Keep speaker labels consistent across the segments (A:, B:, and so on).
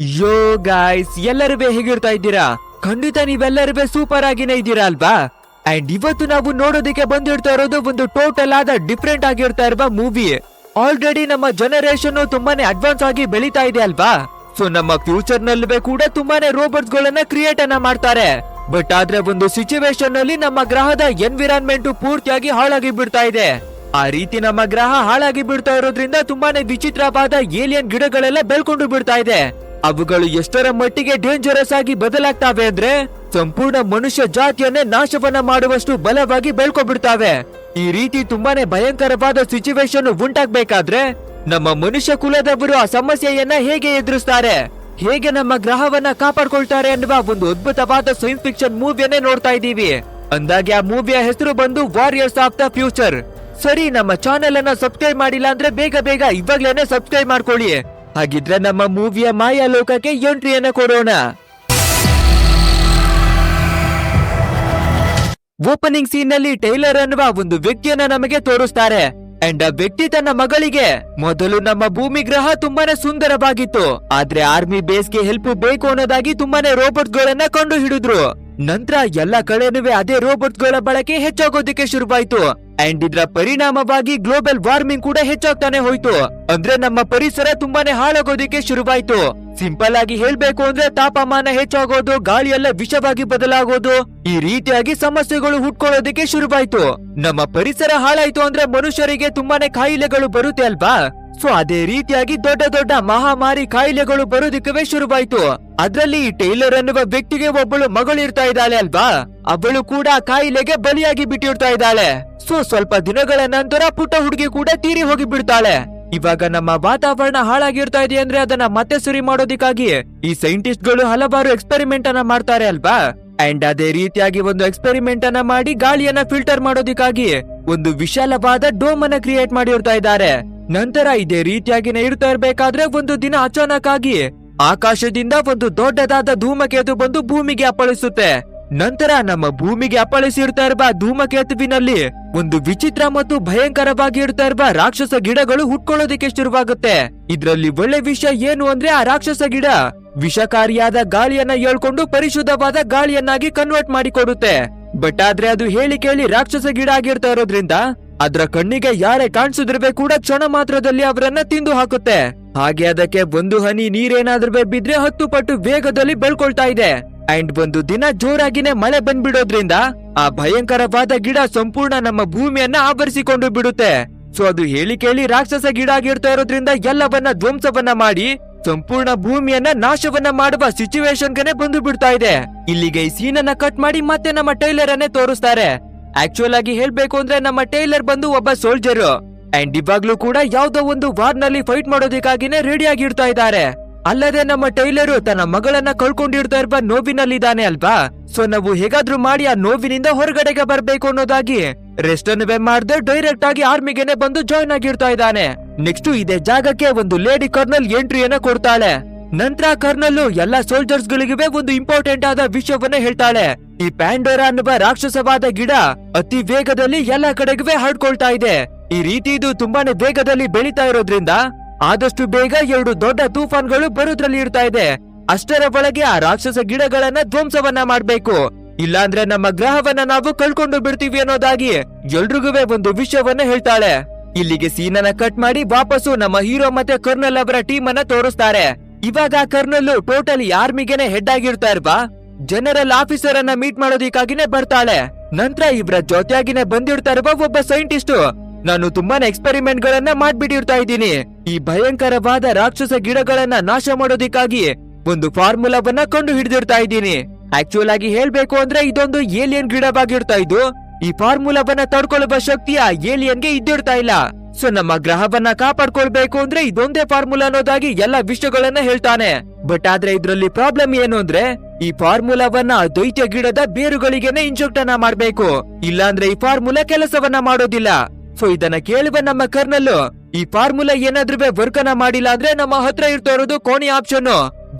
A: ಯೋ guys ಎಲ್ಲರೂ ಹೇಗಿರ್ತಾ ಇದ್ದೀರಾ? ಖಂಡಿತ ನೀವೆಲ್ಲರೂ ಸೂಪರ್ ಆಗಿನೇ ಇದ್ದೀರಾ ಅಲ್ವಾ? ಅಂಡ್ ಇವತ್ತು ನಾವು ನೋಡೋದಕ್ಕೆ ಬಂದಿರ್ತಾ ಇರೋದು ಒಂದು ಟೋಟಲ್ ಆದ ಡಿಫ್ರೆಂಟ್ ಆಗಿರ್ತಾ ಇರುವ ಮೂವಿ ಆಲ್ರೆಡಿ ನಮ್ಮ ಜನರೇಷನ್ ತುಂಬಾನೇ ಅಡ್ವಾನ್ಸ್ ಆಗಿ ಬೆಳೀತಾ ಇದೆ ಅಲ್ವಾ? ಸೊ ನಮ್ಮ ಫ್ಯೂಚರ್ ನಲ್ಲೂ ಕೂಡ ತುಂಬಾನೇ ರೋಬೋಟ್ಸ್ ಗಳನ್ನ ಕ್ರಿಯೇಟ್ ಅನ್ನ ಮಾಡ್ತಾರೆ. ಬಟ್ ಆದ್ರೆ ಒಂದು ಸಿಚುವೇಶನ್ ಅಲ್ಲಿ ನಮ್ಮ ಗ್ರಹದ ಎನ್ವಿರಾನ್ಮೆಂಟ್ ಪೂರ್ತಿಯಾಗಿ ಹಾಳಾಗಿ ಬಿಡ್ತಾ ಇದೆ. ಆ ರೀತಿ ನಮ್ಮ ಗ್ರಹ ಹಾಳಾಗಿ ಬಿಡ್ತಾ ಇರೋದ್ರಿಂದ ತುಂಬಾನೇ ವಿಚಿತ್ರವಾದ ಏಲಿಯನ್ ಗಿಡಗಳೆಲ್ಲ ಬೆಳ್ಕೊಂಡು ಬಿಡ್ತಾ ಇದೆ. ಅವುಗಳು ಎಷ್ಟರ ಮಟ್ಟಿಗೆ ಡೇಂಜರಸ್ ಆಗಿ ಬದಲಾಗ್ತಾವೆ ಅಂದ್ರೆ ಸಂಪೂರ್ಣ ಮನುಷ್ಯ ಜಾತಿಯನ್ನೇ ನಾಶವನ್ನ ಮಾಡುವಷ್ಟು ಬಲವಾಗಿ ಬೆಳ್ಕೊಂಡ್ಬಿಡ್ತಾವೆ. ಈ ರೀತಿ ತುಂಬಾನೇ ಭಯಂಕರವಾದ ಸಿಚುವೇಶನ್ ಉಂಟಾಗಬೇಕಾದ್ರೆ ನಮ್ಮ ಮನುಷ್ಯ ಕುಲದವರು ಆ ಸಮಸ್ಯೆಯನ್ನ ಹೇಗೆ ಎದುರಿಸ್ತಾರೆ? ಹೇಗೆ ನಮ್ಮ ಗ್ರಹವನ್ನ ಕಾಪಾಡ್ಕೊಳ್ತಾರೆ ಅನ್ನುವ ಒಂದು ಅದ್ಭುತವಾದ ಸೈನ್ಸ್ ಫಿಕ್ಷನ್ ಮೂವಿಯನ್ನೇ ನೋಡ್ತಾ ಇದ್ದೀವಿ. ಅಂದಾಗೆ ಆ ಮೂವಿಯ ಹೆಸರು ಬಂದು ವಾರಿಯರ್ಸ್ ಆಫ್ ದ ಫ್ಯೂಚರ್ ಸರಿ, ನಮ್ಮ ಚಾನೆಲ್ ಅನ್ನ ಸಬ್ಸ್ಕ್ರೈಬ್ ಮಾಡಿಲ್ಲ ಅಂದ್ರೆ ಬೇಗ ಬೇಗ ಇವಾಗ್ಲೇನೆ ಸಬ್ಸ್ಕ್ರೈಬ್ ಮಾಡ್ಕೊಳ್ಳಿ. ಹಾಗಿದ್ರೆ ನಮ್ಮ ಮೂವಿಯ ಮಾಯಾ ಲೋಕಕ್ಕೆ ಎಂಟ್ರಿಯನ್ನ ಕೊಡೋಣ. ಓಪನಿಂಗ್ ಸೀನ್ನಲ್ಲಿ ಟೈಲರ್ ಅನ್ನುವ ಒಂದು ವ್ಯಕ್ತಿಯನ್ನ ನಮಗೆ ತೋರಿಸ್ತಾರೆ. ಅಂಡ್ ಆ ವ್ಯಕ್ತಿ ತನ್ನ ಮಗಳಿಗೆ. ಮೊದಲು ನಮ್ಮ ಭೂಮಿ ಗ್ರಹ ತುಂಬಾನೇ ಸುಂದರವಾಗಿತ್ತು. ಆದ್ರೆ ಆರ್ಮಿ ಬೇಸ್ಗೆ ಹೆಲ್ಪ್ ಬೇಕು ಅನ್ನೋದಾಗಿ ತುಂಬಾನೇ ರೋಬೋಟ್ಸ್ ಗಳನ್ನ ಕಂಡು ಹಿಡಿದ್ರು ನಂತರ ಎಲ್ಲ ಕಡೆನೂ ಅದೇ ರೋಬೋಟ್ಗಳ ಬಳಕೆ ಹೆಚ್ಚಾಗೋದಕ್ಕೆ ಶುರುವಾಯ್ತು. ಅಂಡ್ ಇದ್ರ ಪರಿಣಾಮವಾಗಿ ಗ್ಲೋಬಲ್ ವಾರ್ಮಿಂಗ್ ಕೂಡ ಹೆಚ್ಚಾಗ್ತಾನೆ ಹೋಯ್ತು. ಅಂದ್ರೆ ನಮ್ಮ ಪರಿಸರ ತುಂಬಾನೇ ಹಾಳಾಗೋದಕ್ಕೆ ಶುರುವಾಯ್ತು. ಸಿಂಪಲ್ ಆಗಿ ಹೇಳ್ಬೇಕು ಅಂದ್ರೆ ತಾಪಮಾನ ಹೆಚ್ಚಾಗೋದು, ಗಾಳಿಯೆಲ್ಲ ವಿಷವಾಗಿ ಬದಲಾಗೋದು, ಈ ರೀತಿಯಾಗಿ ಸಮಸ್ಯೆಗಳು ಹುಟ್ಕೊಳ್ಳೋದಕ್ಕೆ ಶುರುವಾಯ್ತು. ನಮ್ಮ ಪರಿಸರ ಹಾಳಾಯ್ತು ಅಂದ್ರೆ ಮನುಷ್ಯರಿಗೆ ತುಂಬಾನೇ ಕಾಯಿಲೆಗಳು ಬರುತ್ತೆ ಅಲ್ವಾ? ಸೊ ಅದೇ ರೀತಿಯಾಗಿ ದೊಡ್ಡ ದೊಡ್ಡ ಮಹಾಮಾರಿ ಕಾಯಿಲೆಗಳು ಬರೋದಕ್ಕೆ ಶುರುವಾಯ್ತು. ಅದ್ರಲ್ಲಿ ಈ ಟೈಲರ್ ಅನ್ನುವ ವ್ಯಕ್ತಿಗೆ ಒಬ್ಬಳು ಮಗಳು ಇರ್ತಾ ಇದ್ದಾಳೆ ಅಲ್ವಾ? ಅವಳು ಕೂಡ ಕಾಯಿಲೆಗೆ ಬಲಿಯಾಗಿ ಬಿಟ್ಟಿರ್ತಾ ಇದ್ದಾಳೆ. ಸೊ ಸ್ವಲ್ಪ ದಿನಗಳ ನಂತರ ಪುಟ್ಟ ಹುಡುಗಿ ಕೂಡ ತೀರಿ ಹೋಗಿ ಬಿಡ್ತಾಳೆ. ಇವಾಗ ನಮ್ಮ ವಾತಾವರಣ ಹಾಳಾಗಿರ್ತಾ ಇದೆ ಅಂದ್ರೆ ಅದನ್ನ ಮತ್ತೆ ಸರಿ ಮಾಡೋದಿಕ್ಕಾಗಿ ಈ ಸೈಂಟಿಸ್ಟ್ಗಳು ಹಲವಾರು ಎಕ್ಸ್ಪೆರಿಮೆಂಟ್ ಅನ್ನ ಮಾಡ್ತಾರೆ ಅಲ್ವಾ? ಅಂಡ್ ಅದೇ ರೀತಿಯಾಗಿ ಒಂದು ಎಕ್ಸ್ಪೆರಿಮೆಂಟ್ ಅನ್ನ ಮಾಡಿ ಗಾಳಿಯನ್ನ ಫಿಲ್ಟರ್ ಮಾಡೋದಿಕ್ಕಾಗಿ ಒಂದು ವಿಶಾಲವಾದ ಡೋಮ್ ಅನ್ನ ಕ್ರಿಯೇಟ್ ಮಾಡಿರ್ತಾ ಇದ್ದಾರೆ. ನಂತರ ಇದೇ ರೀತಿಯಾಗಿನೇ ಇರ್ತಾ ಇರ್ಬೇಕಾದ್ರೆ ಒಂದು ದಿನ ಅಚಾನಕ್ ಆಗಿ ಆಕಾಶದಿಂದ ಒಂದು ದೊಡ್ಡದಾದ ಧೂಮಕೇತು ಬಂದು ಭೂಮಿಗೆ ಅಪ್ಪಳಿಸುತ್ತೆ. ನಂತರ ನಮ್ಮ ಭೂಮಿಗೆ ಅಪ್ಪಳಿಸಿರ್ತಾ ಇರುವ ಧೂಮಕೇತುವಿನಲ್ಲಿ ಒಂದು ವಿಚಿತ್ರ ಮತ್ತು ಭಯಂಕರವಾಗಿ ಇರ್ತಾ ಇರುವ ರಾಕ್ಷಸ ಗಿಡಗಳು ಹುಟ್ಕೊಳ್ಳೋದಕ್ಕೆ ಶುರುವಾಗುತ್ತೆ. ಇದ್ರಲ್ಲಿ ಒಳ್ಳೆ ವಿಷಯ ಏನು ಅಂದ್ರೆ ಆ ರಾಕ್ಷಸ ಗಿಡ. ವಿಷಕಾರಿಯಾದ ಗಾಳಿಯನ್ನ ಹೇಳ್ಕೊಂಡು ಪರಿಶುದ್ಧವಾದ ಗಾಳಿಯನ್ನಾಗಿ ಕನ್ವರ್ಟ್ ಮಾಡಿಕೊಡುತ್ತೆ. ಬಟ್ ಆದ್ರೆ ಅದು ಹೇಳಿ ಕೇಳಿ ರಾಕ್ಷಸ ಗಿಡ ಆಗಿರ್ತಾ ಇರೋದ್ರಿಂದ ಅದ್ರ ಕಣ್ಣಿಗೆ ಯಾರೇ ಕಾಣಿಸಿದ್ರೆ ಕೂಡ ಕ್ಷಣ ಮಾತ್ರದಲ್ಲಿ ಅವರನ್ನ ತಿಂದು ಹಾಕುತ್ತೆ. ಹಾಗೆ ಅದಕ್ಕೆ ಒಂದು ಹನಿ ನೀರೇನಾದ್ರೂ ಬಿದ್ರೆ ಹತ್ತು ಪಟ್ಟು ವೇಗದಲ್ಲಿ ಬೆಳ್ಕೊಳ್ತಾ ಇದೆ. ಅಂಡ್ ಒಂದು ದಿನ ಜೋರಾಗಿನೇ ಮಳೆ ಬಂದ್ಬಿಡೋದ್ರಿಂದ ಆ ಭಯಂಕರವಾದ ಗಿಡ ಸಂಪೂರ್ಣ ನಮ್ಮ ಭೂಮಿಯನ್ನ ಆವರಿಸಿಕೊಂಡು ಬಿಡುತ್ತೆ. ಸೊ ಅದು ಹೇಳಿ ಕೇಳಿ ರಾಕ್ಷಸ ಗಿಡ ಆಗಿರ್ತಾ ಇರೋದ್ರಿಂದ ಎಲ್ಲವನ್ನ ಧ್ವಂಸವನ್ನ ಮಾಡಿ ಸಂಪೂರ್ಣ ಭೂಮಿಯನ್ನ ನಾಶವನ್ನ ಮಾಡುವ ಸಿಚುವೇಶನ್ಗೆ ಬಂದು ಬಿಡ್ತಾ ಇದೆ. ಇಲ್ಲಿಗೆ ಈ ಸೀನನ್ನ ಕಟ್ ಮಾಡಿ ಮತ್ತೆ ನಮ್ಮ ಟೈಲರ್ ಅನ್ನೇ ತೋರಿಸ್ತಾರೆ. ಆಕ್ಚುಲ್ ಆಗಿ ಹೇಳ್ಬೇಕು ಅಂದ್ರೆ ನಮ್ಮ ಟೈಲರ್ ಬಂದು ಒಬ್ಬ ಸೋಲ್ಜರ್. ಅಂಡ್ ಇವಾಗ್ಲೂ ಕೂಡ ಯಾವ್ದೋ ಒಂದು ವಾರ್ನಲ್ಲಿ ಫೈಟ್ ಮಾಡೋದಕ್ಕಾಗಿನೇ ರೆಡಿ ಆಗಿರ್ತಾ ಇದ್ದಾರೆ. ಅಲ್ಲದೆ ನಮ್ಮ ಟೈಲರು ತನ್ನ ಮಗಳನ್ನ ಕಳ್ಕೊಂಡಿರ್ತಾ ಇರುವ ನೋವಿನಲ್ಲಿದ್ದಾನೆ ಅಲ್ವಾ? ಸೊ ನಾವು ಹೇಗಾದ್ರೂ ಮಾಡಿ ಆ ನೋವಿನಿಂದ ಹೊರಗಡೆಗೆ ಬರ್ಬೇಕು ಅನ್ನೋದಾಗಿ. ರೆಸ್ಟ್ ಅನ್ನುವೆ ಮಾಡದೆ ಡೈರೆಕ್ಟ್ ಆಗಿ ಆರ್ಮಿಗೆನೆ ಬಂದು ಜಾಯ್ನ್ ಆಗಿರ್ತಾ ಇದ್ದಾನೆ. ನೆಕ್ಸ್ಟ್ ಇದೇ ಜಾಗಕ್ಕೆ ಒಂದು ಲೇಡಿ ಕರ್ನಲ್ ಎಂಟ್ರಿಯನ್ನ ಕೊಡ್ತಾಳೆ. ನಂತರ ಕರ್ನಲ್ ಎಲ್ಲ ಸೋಲ್ಜರ್ಸ್ ಗಳಿಗೆ ಒಂದು ಇಂಪಾರ್ಟೆಂಟ್ ಆದ ವಿಷಯವನ್ನ ಹೇಳ್ತಾಳೆ. ಈ ಪ್ಯಾಂಡೋರಾ ಅನ್ನುವ ರಾಕ್ಷಸವಾದ ಗಿಡ ಅತಿ ವೇಗದಲ್ಲಿ ಎಲ್ಲ ಕಡೆಗೂ ಹರಡ್ಕೊಳ್ತಾ ಇದೆ. ಈ ರೀತಿ ಇದು ತುಂಬಾನೇ ವೇಗದಲ್ಲಿ ಬೆಳೀತಾ ಇರೋದ್ರಿಂದ ಆದಷ್ಟು ಬೇಗ ಎರಡು ದೊಡ್ಡ ತೂಫಾನ್ಗಳು ಬರೋದ್ರಲ್ಲಿ ಇರ್ತಾ ಇದೆ. ಅಷ್ಟರ ಒಳಗೆ ಆ ರಾಕ್ಷಸ ಗಿಡಗಳನ್ನ ಧ್ವಂಸವನ್ನ ಮಾಡ್ಬೇಕು. ಇಲ್ಲಾಂದ್ರೆ ನಮ್ಮ ಗ್ರಹವನ್ನ ನಾವು ಕಳ್ಕೊಂಡು ಬಿಡ್ತೀವಿ ಅನ್ನೋದಾಗಿ ಎಲ್ರಿಗೂ ಒಂದು ವಿಷಯವನ್ನ ಹೇಳ್ತಾಳೆ. ಇಲ್ಲಿಗೆ ಸೀನನ್ನ ಕಟ್ ಮಾಡಿ ವಾಪಸ್ಸು ನಮ್ಮ ಹೀರೋ ಮತ್ತೆ ಕರ್ನಲ್ ಅವರ ಟೀಮ್ ಅನ್ನ ತೋರಿಸ್ತಾರೆ. ಇವಾಗ ಕರ್ನಲ್ ಟೋಟಲ್ ಆರ್ಮಿಗೆನೆ ಹೆಡ್ ಆಗಿರ್ತಾ ಇರ್ಬಾ? ಜನರಲ್ ಆಫೀಸರ್ ಅನ್ನ ಮೀಟ್ ಮಾಡೋದಿಕ್ಕಾಗಿನೇ ಬರ್ತಾಳೆ. ನಂತರ ಇವರ ಜೊತೆಯಾಗಿನೇ ಬಂದಿರ್ತಾ ಇರುವ ಒಬ್ಬ ಸೈಂಟಿಸ್ಟ್ ನಾನು ತುಂಬಾನೇ ಎಕ್ಸ್ಪೆರಿಮೆಂಟ್ ಗಳನ್ನ ಮಾಡ್ಬಿಟ್ಟಿರ್ತಾ ಇದ್ದೀನಿ. ಈ ಭಯಂಕರವಾದ ರಾಕ್ಷಸ ಗಿಡಗಳನ್ನ ನಾಶ ಮಾಡೋದಿಕ್ಕಾಗಿ ಒಂದು ಫಾರ್ಮುಲಾವನ್ನ ಕಂಡು ಹಿಡಿದಿರ್ತಾ ಇದ್ದೀನಿ. ಆಕ್ಚುಲ್ ಆಗಿ ಹೇಳ್ಬೇಕು ಅಂದ್ರೆ ಇದೊಂದು ಏಲಿಯನ್ ಗಿಡವಾಗಿರ್ತಾ ಇದ್ದು, ಈ ಫಾರ್ಮುಲಾವನ್ನ ತಡ್ಕೊಳ್ಳುವ ಶಕ್ತಿ ಆ ಏಲಿಯನ್ಗೆ ಇದ್ದಿರ್ತಾ ಇಲ್ಲ. ಸೊ ನಮ್ಮ ಗ್ರಹವನ್ನ ಕಾಪಾಡ್ಕೊಳ್ಬೇಕು ಅಂದ್ರೆ ಇದೊಂದೇ ಫಾರ್ಮುಲಾ ಅನ್ನೋದಾಗಿ ಎಲ್ಲ ವಿಷಯಗಳನ್ನ ಹೇಳ್ತಾನೆ. ಬಟ್ ಆದ್ರೆ ಇದ್ರಲ್ಲಿ ಪ್ರಾಬ್ಲಮ್ ಏನು ಅಂದ್ರೆ, ಈ ಫಾರ್ಮುಲಾವನ್ನ ದೈತ್ಯ ಗಿಡದ ಬೇರುಗಳಿಗೆನೆ ಇಂಜೆಕ್ಟ್ ಅನ್ನ ಮಾಡ್ಬೇಕು. ಇಲ್ಲಾಂದ್ರೆ ಈ ಫಾರ್ಮುಲಾ ಕೆಲಸವನ್ನ ಮಾಡೋದಿಲ್ಲ. ಸೊ ಇದನ್ನ ಕೇಳುವ ನಮ್ಮ ಕರ್ನಲ್ಲು, ಈ ಫಾರ್ಮುಲಾ ಏನಾದ್ರೂ ವರ್ಕ್ ಅನ್ನ ಮಾಡಿಲ್ಲ ಅಂದ್ರೆ ನಮ್ಮ ಹತ್ರ ಇರ್ತಾ ಇರೋದು ಕೋಣಿ ಆಪ್ಷನ್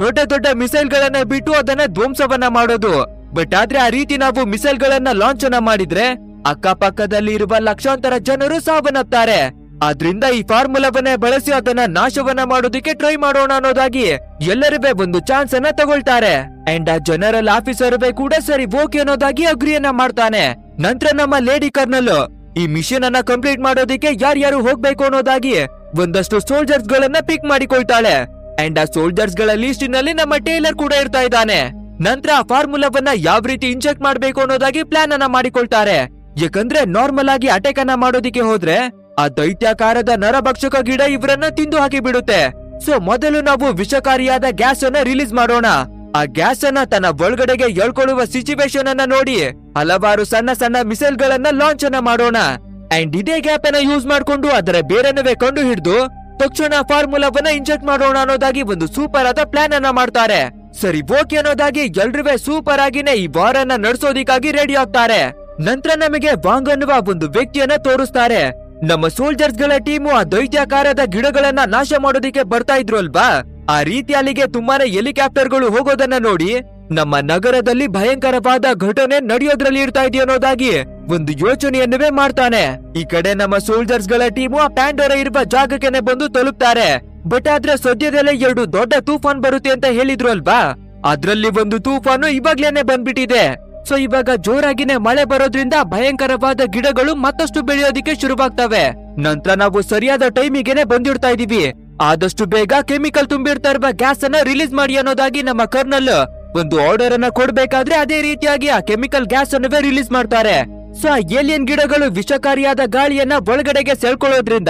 A: ದೊಡ್ಡ ದೊಡ್ಡ ಮಿಸೈಲ್ ಗಳನ್ನ ಬಿಟ್ಟು ಅದನ್ನ ಧ್ವಂಸವನ್ನ ಮಾಡೋದು. ಬಟ್ ಆದ್ರೆ ಆ ರೀತಿ ನಾವು ಮಿಸೈಲ್ ಗಳನ್ನ ಲಾಂಚ್ ಅನ್ನ ಮಾಡಿದ್ರೆ ಅಕ್ಕಪಕ್ಕದಲ್ಲಿ ಇರುವ ಲಕ್ಷಾಂತರ ಜನರು ಸಾವನ್ನಪ್ತಾರೆ. ಆದ್ರಿಂದ ಈ ಫಾರ್ಮುಲಾವನ್ನೇ ಬಳಸಿ ಅದನ್ನ ನಾಶವನ್ನ ಮಾಡೋದಕ್ಕೆ ಟ್ರೈ ಮಾಡೋಣ ಅನ್ನೋದಾಗಿ ಎಲ್ಲರೂ ಒಂದು ಚಾನ್ಸ್ ಅನ್ನ ತಗೊಳ್ತಾರೆ. ಅಂಡ್ ಆ ಜನರಲ್ ಆಫೀಸರ್ ಕೂಡ ಸರಿ ಓಕೆ ಅನ್ನೋದಾಗಿ ಅಗ್ರಿಯನ್ನ ಮಾಡ್ತಾನೆ. ನಂತರ ನಮ್ಮ ಲೇಡಿ ಕರ್ನಲ್, ಈ ಮಿಷನ್ ಅನ್ನ ಕಂಪ್ಲೀಟ್ ಮಾಡೋದಕ್ಕೆ ಯಾರ್ಯಾರು ಹೋಗ್ಬೇಕು ಅನ್ನೋದಾಗಿ ಒಂದಷ್ಟು ಸೋಲ್ಜರ್ಸ್ ಗಳನ್ನ ಪಿಕ್ ಮಾಡಿಕೊಳ್ತಾಳೆ. ಅಂಡ್ ಆ ಸೋಲ್ಜರ್ಸ್ಗಳ ಲಿಸ್ಟ್ನಲ್ಲಿ ನಮ್ಮ ಟೇಲರ್ ಕೂಡ ಇರ್ತಾ ಇದ್ದಾನೆ. ನಂತರ ಆ ಫಾರ್ಮುಲಾವನ್ನ ಯಾವ ರೀತಿ ಇಂಜೆಕ್ಟ್ ಮಾಡಬೇಕು ಅನ್ನೋದಾಗಿ ಪ್ಲಾನ್ ಅನ್ನ ಮಾಡಿಕೊಳ್ತಾರೆ. ಯಾಕಂದ್ರೆ ನಾರ್ಮಲ್ ಆಗಿ ಅಟ್ಯಾಕ್ ಅನ್ನ ಮಾಡೋದಿಕ್ಕೆ ಹೋದ್ರೆ ಆ ದೈತ್ಯಾಕಾರದ ನರಭಕ್ಷಕ ಗಿಡ ಇವರನ್ನ ತಿಂದು ಹಾಕಿ ಬಿಡುತ್ತೆ. ಸೊ ಮೊದಲು ನಾವು ವಿಷಕಾರಿಯಾದ ಗ್ಯಾಸ್ ಅನ್ನ ರಿಲೀಸ್ ಮಾಡೋಣ. ಆ ಗ್ಯಾಸ್ ಅನ್ನ ತನ್ನ ಒಳಗಡೆಗೆ ಎಳ್ಕೊಳ್ಳುವ ಸಿಚುವೇಶನ್ ಅನ್ನ ನೋಡಿ. ಹಲವಾರು ಸಣ್ಣ ಸಣ್ಣ ಮಿಸೈಲ್ ಗಳನ್ನ ಲಾಂಚ್ ಅನ್ನ ಮಾಡೋಣ. ಅಂಡ್ ಇದೇ ಗ್ಯಾಪ್ ಅನ್ನ ಯೂಸ್ ಮಾಡ್ಕೊಂಡು ಅದರ ಬೇರನ್ನವೇ ಕಂಡು ಹಿಡಿದು ತಕ್ಷಣ ಫಾರ್ಮುಲಾವನ್ನ ಇಂಜೆಕ್ಟ್ ಮಾಡೋಣ ಅನ್ನೋದಾಗಿ ಒಂದು ಸೂಪರ್ ಆದ ಪ್ಲಾನ್ ಅನ್ನ ಮಾಡ್ತಾರೆ. ಸರಿ ಓಕೆ ಅನ್ನೋದಾಗಿ ಎಲ್ರಿವೇ ಸೂಪರ್ ಆಗಿನೇ ಈ ವಾರ್ ಅನ್ನ ನಡೆಸೋದಿಕ್ಕಾಗಿ ರೆಡಿ ಆಗ್ತಾರೆ. ನಂತರ ನಮಗೆ ವಾಂಗ್ ಅನ್ನುವ ಒಂದು ವ್ಯಕ್ತಿಯನ್ನ ತೋರಿಸ್ತಾರೆ. ನಮ್ಮ ಸೋಲ್ಜರ್ಸ್ಗಳ ಟೀಮು ಆ ದೈತ್ಯಾಕಾರದ ಗಿಡಗಳನ್ನ ನಾಶ ಮಾಡೋದಿಕ್ಕೆ ಬರ್ತಾ ಇದ್ರು ಅಲ್ವಾ? ಆ ರೀತಿ ಅಲ್ಲಿಗೆ ತುಂಬಾನೇ ಹೆಲಿಕಾಪ್ಟರ್ಗಳು ಹೋಗೋದನ್ನ ನೋಡಿ ನಮ್ಮ ನಗರದಲ್ಲಿ ಭಯಂಕರವಾದ ಘಟನೆ ನಡೆಯೋದ್ರಲ್ಲಿ ಇರ್ತಾ ಇದೆಯೋ ಅನ್ನೋದಾಗಿ ಒಂದು ಯೋಚನೆಯನ್ನುವೇ ಮಾಡ್ತಾನೆ. ಈ ಕಡೆ ನಮ್ಮ ಸೋಲ್ಜರ್ಸ್ಗಳ ಟೀಮು ಆ ಪ್ಯಾಂಡೋರ ಇರುವ ಜಾಗಕ್ಕೆ ಬಂದು ತಲುಪ್ತಾರೆ. ಬಟ್ ಆದ್ರೆ ಸದ್ಯದಲ್ಲೇ ಎರಡು ದೊಡ್ಡ ತೂಫಾನ್ ಬರುತ್ತೆ ಅಂತ ಹೇಳಿದ್ರು ಅಲ್ವಾ? ಅದ್ರಲ್ಲಿ ಒಂದು ತೂಫಾನು ಇವಾಗ್ಲೇನೆ ಬಂದ್ಬಿಟ್ಟಿದೆ. ಸೊ ಇವಾಗ ಜೋರಾಗಿನೇ ಮಳೆ ಬರೋದ್ರಿಂದ ಭಯಂಕರವಾದ ಗಿಡಗಳು ಮತ್ತಷ್ಟು ಬೆಳೆಯೋದಿಕ್ಕೆ ಶುರುವಾಗ್ತವೆ. ನಂತರ ನಾವು ಸರಿಯಾದ ಟೈಮಿಗೆನೆ ಬಂದಿಡ್ತಾ ಇದೀವಿ. ಆದಷ್ಟು ಬೇಗ ಕೆಮಿಕಲ್ ತುಂಬಿರ್ತಾ ಇರುವ ಗ್ಯಾಸ್ ಅನ್ನ ರಿಲೀಸ್ ಮಾಡಿ ಅನ್ನೋದಾಗಿ ನಮ್ಮ ಕರ್ನಲ್ ಒಂದು ಆರ್ಡರ್ ಅನ್ನ ಕೊಡ್ಬೇಕಾದ್ರೆ ಅದೇ ರೀತಿಯಾಗಿ ಆ ಕೆಮಿಕಲ್ ಗ್ಯಾಸ್ ಅನ್ನವೇ ರಿಲೀಸ್ ಮಾಡ್ತಾರೆ. ಸೊ ಆ ಏಲಿಯನ್ ಗಿಡಗಳು ವಿಷಕಾರಿಯಾದ ಗಾಳಿಯನ್ನ ಒಳಗಡೆಗೆ ಸೆಳ್ಕೊಳ್ಳೋದ್ರಿಂದ